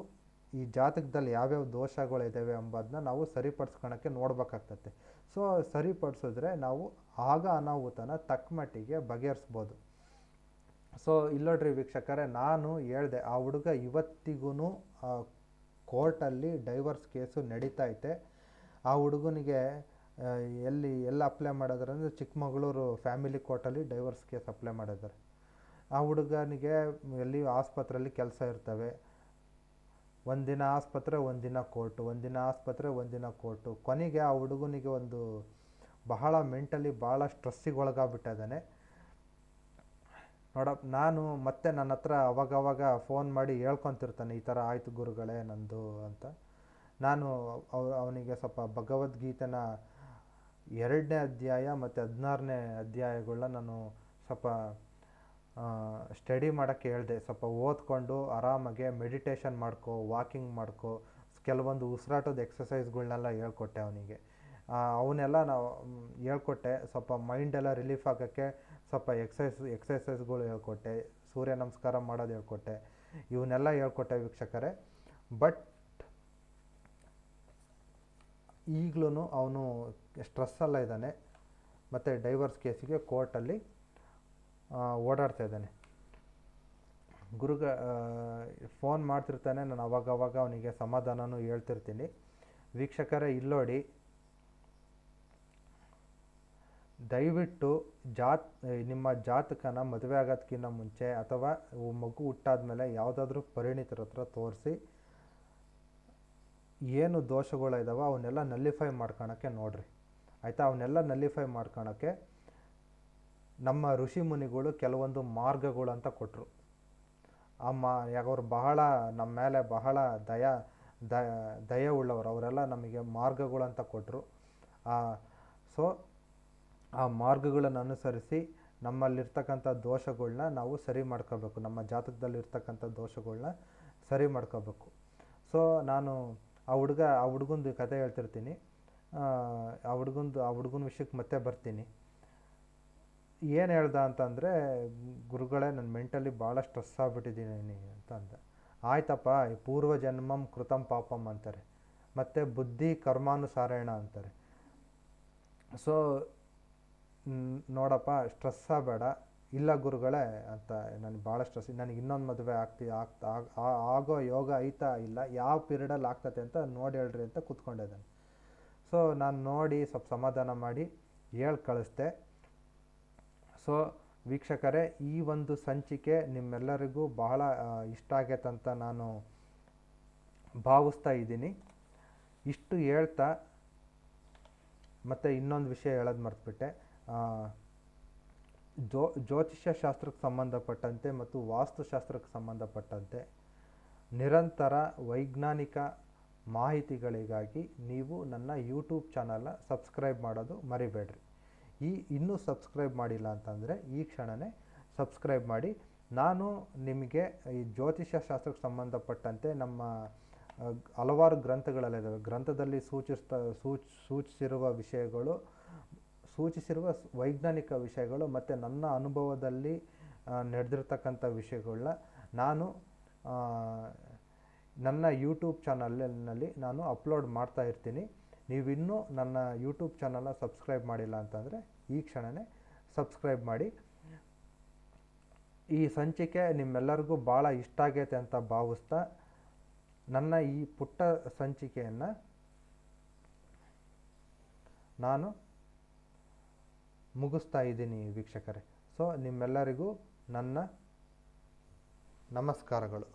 ಈ ಜಾತಕದಲ್ಲಿ ಯಾವ್ಯಾವ ದೋಷಗಳಿದ್ದಾವೆ ಎಂಬುದನ್ನ ನಾವು ಸರಿಪಡಿಸ್ಕೊಳಕ್ಕೆ ನೋಡ್ಬೇಕಾಗ್ತತೆ. ಸೊ ಸರಿಪಡಿಸಿದ್ರೆ ನಾವು ಆಗ ಅನಾಹುತನ ತಕ್ಕ ಮಟ್ಟಿಗೆ ಬಗೆಹರಿಸ್ಬೋದು. ಸೊ ಇಲ್ಲೋಡ್ರಿ ವೀಕ್ಷಕರೇ, ನಾನು ಹೇಳಿದೆ, ಆ ಹುಡುಗ ಇವತ್ತಿಗೂ ಕೋರ್ಟಲ್ಲಿ ಡೈವರ್ಸ್ ಕೇಸು ನಡೀತೈತೆ ಆ ಹುಡುಗನಿಗೆ ಎಲ್ಲಿ, ಎಲ್ಲ ಅಪ್ಲೈ ಮಾಡಿದ್ರೆ ಅಂದರೆ ಚಿಕ್ಕಮಗಳೂರು ಫ್ಯಾಮಿಲಿ ಕೋರ್ಟಲ್ಲಿ ಡೈವರ್ಸ್ ಕೇಸ್ ಅಪ್ಲೈ ಮಾಡಿದ್ದಾರೆ. ಆ ಹುಡುಗನಿಗೆ ಎಲ್ಲಿ ಆಸ್ಪತ್ರೆಯಲ್ಲಿ ಕೆಲಸ ಇರ್ತವೆ. ಒಂದಿನ ಆಸ್ಪತ್ರೆ, ಒಂದಿನ ಕೋರ್ಟು ಒಂದಿನ ಆಸ್ಪತ್ರೆ, ಒಂದಿನ ಕೋರ್ಟು ಕೊನೆಗೆ ಆ ಹುಡುಗನಿಗೆ ಒಂದು ಬಹಳ ಮೆಂಟಲಿ ಭಾಳ ಸ್ಟ್ರೆಸ್ಸಿಗೆ ಒಳಗಾಗ್ಬಿಟ್ಟಿದ್ದಾನೆ ನೋಡ ನಾನು ಮತ್ತೆ ನನ್ನ ಹತ್ರ ಅವಾಗವಾಗ ಫೋನ್ ಮಾಡಿ ಹೇಳ್ಕೊತಿರ್ತಾನೆ, ಈ ಥರ ಆಯಿತು ಗುರುಗಳೇ ನಂದು ಅಂತ. ನಾನು ಅವ, ಅವನಿಗೆ ಸ್ವಲ್ಪ ಭಗವದ್ಗೀತೆನ ಎರಡನೇ ಅಧ್ಯಾಯ ಮತ್ತು ಹದಿನಾರನೇ ಅಧ್ಯಾಯಗಳನ್ನ ನಾನು ಸ್ವಲ್ಪ ಸ್ಟಡಿ ಮಾಡೋಕ್ಕೆ ಹೇಳಿದೆ. ಸ್ವಲ್ಪ ಓದ್ಕೊಂಡು ಆರಾಮಾಗೆ ಮೆಡಿಟೇಷನ್ ಮಾಡ್ಕೊ ವಾಕಿಂಗ್ ಮಾಡ್ಕೋ. ಕೆಲವೊಂದು ಉಸಿರಾಟದ ಎಕ್ಸಸೈಸ್ಗಳನ್ನೆಲ್ಲ ಹೇಳ್ಕೊಟ್ಟೆ ಅವನಿಗೆ. ಅವನ್ನೆಲ್ಲ ನಾವು ಹೇಳ್ಕೊಟ್ಟೆ. ಸ್ವಲ್ಪ ಮೈಂಡೆಲ್ಲ ರಿಲೀಫ್ ಆಗೋಕ್ಕೆ ಸ್ವಲ್ಪ ಎಕ್ಸೈಸ್ ಎಕ್ಸಸೈಸ್ಗಳು ಹೇಳ್ಕೊಟ್ಟೆ. ಸೂರ್ಯ ನಮಸ್ಕಾರ ಮಾಡೋದು ಹೇಳ್ಕೊಟ್ಟೆ. ಇವನ್ನೆಲ್ಲ ಹೇಳ್ಕೊಟ್ಟೆ ವೀಕ್ಷಕರೇ. ಬಟ್ ಈಗಲೂ ಅವನು ಸ್ಟ್ರೆಸ್ಸಲ್ಲ ಇದ್ದಾನೆ. ಮತ್ತು ಡೈವರ್ಸ್ ಕೇಸಿಗೆ ಕೋರ್ಟಲ್ಲಿ ಓಡಾಡ್ತಾ ಇದ್ದಾನೆ. ಗುರುಗ ಫೋನ್ ಮಾಡ್ತಿರ್ತಾನೆ. ನಾನು ಅವಾಗವಾಗ ಅವನಿಗೆ ಸಮಾಧಾನನೂ ಹೇಳ್ತಿರ್ತೀನಿ. ವೀಕ್ಷಕರೇ, ಇಲ್ಲೋಡಿ. ದಯವಿಟ್ಟು ಜಾತ್, ನಿಮ್ಮ ಜಾತಕನ ಮದುವೆ ಆಗೋದಕ್ಕಿಂತ ಮುಂಚೆ ಅಥವಾ ಮಗು ಹುಟ್ಟಾದ್ಮೇಲೆ ಯಾವುದಾದ್ರೂ ಪರಿಣಿತರ ಹತ್ರ ತೋರಿಸಿ, ಏನು ದೋಷಗಳಿದಾವೆ ಅವನ್ನೆಲ್ಲ ನಲ್ಲಿಫೈ ಮಾಡ್ಕೊಳಕ್ಕೆ ನೋಡ್ರಿ. ಆಯಿತಾ? ಅವನ್ನೆಲ್ಲ ನಲ್ಲಿಫೈ ಮಾಡ್ಕೊಳಕ್ಕೆ ನಮ್ಮ ಋಷಿ ಮುನಿಗಳು ಕೆಲವೊಂದು ಮಾರ್ಗಗಳು ಅಂತ ಕೊಟ್ಟರು ಆ ಮಾ ಯಾಕವ್ರು ಬಹಳ ನಮ್ಮ ಮೇಲೆ ಬಹಳ ದಯ, ದ, ದಯ ಉಳ್ಳವರು. ಅವರೆಲ್ಲ ನಮಗೆ ಮಾರ್ಗಗಳು ಅಂತ ಕೊಟ್ಟರು ಸೊ ಆ ಮಾರ್ಗಗಳನ್ನು ಅನುಸರಿಸಿ ನಮ್ಮಲ್ಲಿರ್ತಕ್ಕಂಥ ದೋಷಗಳನ್ನ ನಾವು ಸರಿ ಮಾಡ್ಕೋಬೇಕು. ನಮ್ಮ ಜಾತಕದಲ್ಲಿರ್ತಕ್ಕಂಥ ದೋಷಗಳನ್ನ ಸರಿ ಮಾಡ್ಕೋಬೇಕು. ಸೊ ನಾನು ಆ ಹುಡುಗ, ಆ ಹುಡುಗಂದು ಕತೆ ಹೇಳ್ತಿರ್ತೀನಿ. ಆ, ಹುಡುಗಂದು ಆ ಹುಡುಗನ ವಿಷಯಕ್ಕೆ ಮತ್ತೆ ಬರ್ತೀನಿ. ಏನು ಹೇಳ್ದ ಅಂತಂದರೆ ಗುರುಗಳೇ ನನ್ನ ಮೆಂಟಲಿ ಭಾಳ ಸ್ಟ್ರೆಸ್ ಆಗಿಬಿಟ್ಟಿದ್ದೀನಿ ಅಂತ ಅಂದ ಆಯ್ತಪ್ಪ ಈ ಪೂರ್ವ ಜನ್ಮಂ ಕೃತಂ ಪಾಪಂ ಅಂತಾರೆ. ಮತ್ತು ಬುದ್ಧಿ ಕರ್ಮಾನುಸಾರೇಣ ಅಂತಾರೆ. ಸೊ ನೋಡಪ್ಪ ಸ್ಟ್ರೆಸ್ ಆಗಬೇಡ. ಇಲ್ಲ ಗುರುಗಳೇ ಅಂತ ನನಗೆ ಭಾಳ ಸ್ಟ್ರೆಸ್ ನನಗೆ ಇನ್ನೊಂದು ಮದುವೆ ಆಗ್ತಿ ಆಗ್ತಾ ಆಗ್- ಆಗೋ ಯೋಗ ಐತಾ ಇಲ್ಲ ಯಾವ ಪೀರಿಯಡಲ್ಲಿ ಆಗ್ತತೆ ಅಂತ ನೋಡಿ ಹೇಳ್ರಿ ಅಂತ ಕೂತ್ಕೊಂಡಿದ್ದಾನೆ ಸೊ ನಾನು ನೋಡಿ ಸ್ವಲ್ಪ ಸಮಾಧಾನ ಮಾಡಿ ಹೇಳಿ ಕಳಿಸ್ದೆ. ಸೊ ವೀಕ್ಷಕರೇ, ಈ ಒಂದು ಸಂಚಿಕೆ ನಿಮ್ಮೆಲ್ಲರಿಗೂ ಬಹಳ ಇಷ್ಟ ಆಗೈತೆ ನಾನು ಭಾವಿಸ್ತಾ ಇದ್ದೀನಿ. ಇಷ್ಟು ಹೇಳ್ತಾ ಮತ್ತು ಇನ್ನೊಂದು ವಿಷಯ ಹೇಳೋದು ಮರೆತುಬಿಟ್ಟೆ. ಜೋ ಜ್ಯೋ ಜ್ಯೋತಿಷ್ಯ ಶಾಸ್ತ್ರಕ್ಕೆ ಸಂಬಂಧಪಟ್ಟಂತೆ ಮತ್ತು ವಾಸ್ತುಶಾಸ್ತ್ರಕ್ಕೆ ಸಂಬಂಧಪಟ್ಟಂತೆ ನಿರಂತರ ವೈಜ್ಞಾನಿಕ ಮಾಹಿತಿಗಳಿಗಾಗಿ ನೀವು ನನ್ನ ಯೂಟ್ಯೂಬ್ ಚಾನಲ್ನ ಸಬ್ಸ್ಕ್ರೈಬ್ ಮಾಡೋದು ಮರಿಬೇಡ್ರಿ. ಈ ಇನ್ನೂ ಸಬ್ಸ್ಕ್ರೈಬ್ ಮಾಡಿಲ್ಲ ಅಂತಂದರೆ ಈ ಕ್ಷಣವೇ ಸಬ್ಸ್ಕ್ರೈಬ್ ಮಾಡಿ. ನಾನು ನಿಮಗೆ ಈ ಜ್ಯೋತಿಷ್ಯ ಶಾಸ್ತ್ರಕ್ಕೆ ಸಂಬಂಧಪಟ್ಟಂತೆ ನಮ್ಮ ಹಲವಾರು ಗ್ರಂಥಗಳಲ್ಲಿದ್ದಾವೆ. ಗ್ರಂಥದಲ್ಲಿ ಸೂಚಿಸ್ತಾ, ಸೂಚ್, ಸೂಚಿಸಿರುವ ವಿಷಯಗಳು, ಸೂಚಿಸಿರುವ ವೈಜ್ಞಾನಿಕ ವಿಷಯಗಳು ಮತ್ತು ನನ್ನ ಅನುಭವದಲ್ಲಿ ನಡೆದಿರ್ತಕ್ಕಂಥ ವಿಷಯಗಳನ್ನ ನಾನು ನನ್ನ ಯೂಟ್ಯೂಬ್ ಚಾನಲ್ನಲ್ಲಿ ನಾನು ಅಪ್ಲೋಡ್ ಮಾಡ್ತಾ ಇರ್ತೀನಿ. ನೀವಿನ್ನೂ ನನ್ನ ಯೂಟ್ಯೂಬ್ ಚಾನಲ್ನ ಸಬ್ಸ್ಕ್ರೈಬ್ ಮಾಡಿಲ್ಲ ಅಂತಂದರೆ ಈ ಕ್ಷಣವೇ ಸಬ್ಸ್ಕ್ರೈಬ್ ಮಾಡಿ. ಈ ಸಂಚಿಕೆ ನಿಮ್ಮೆಲ್ಲರಿಗೂ ಭಾಳ ಇಷ್ಟ ಆಗೈತೆ ಅಂತ ಭಾವಿಸ್ತಾ ನನ್ನ ಈ ಪುಟ್ಟ ಸಂಚಿಕೆಯನ್ನು ನಾನು ಮುಗಿಸ್ತಾ ಇದ್ದೀನಿ ವೀಕ್ಷಕರೇ. ಸೊ ನಿಮ್ಮೆಲ್ಲರಿಗೂ ನನ್ನ ನಮಸ್ಕಾರಗಳು.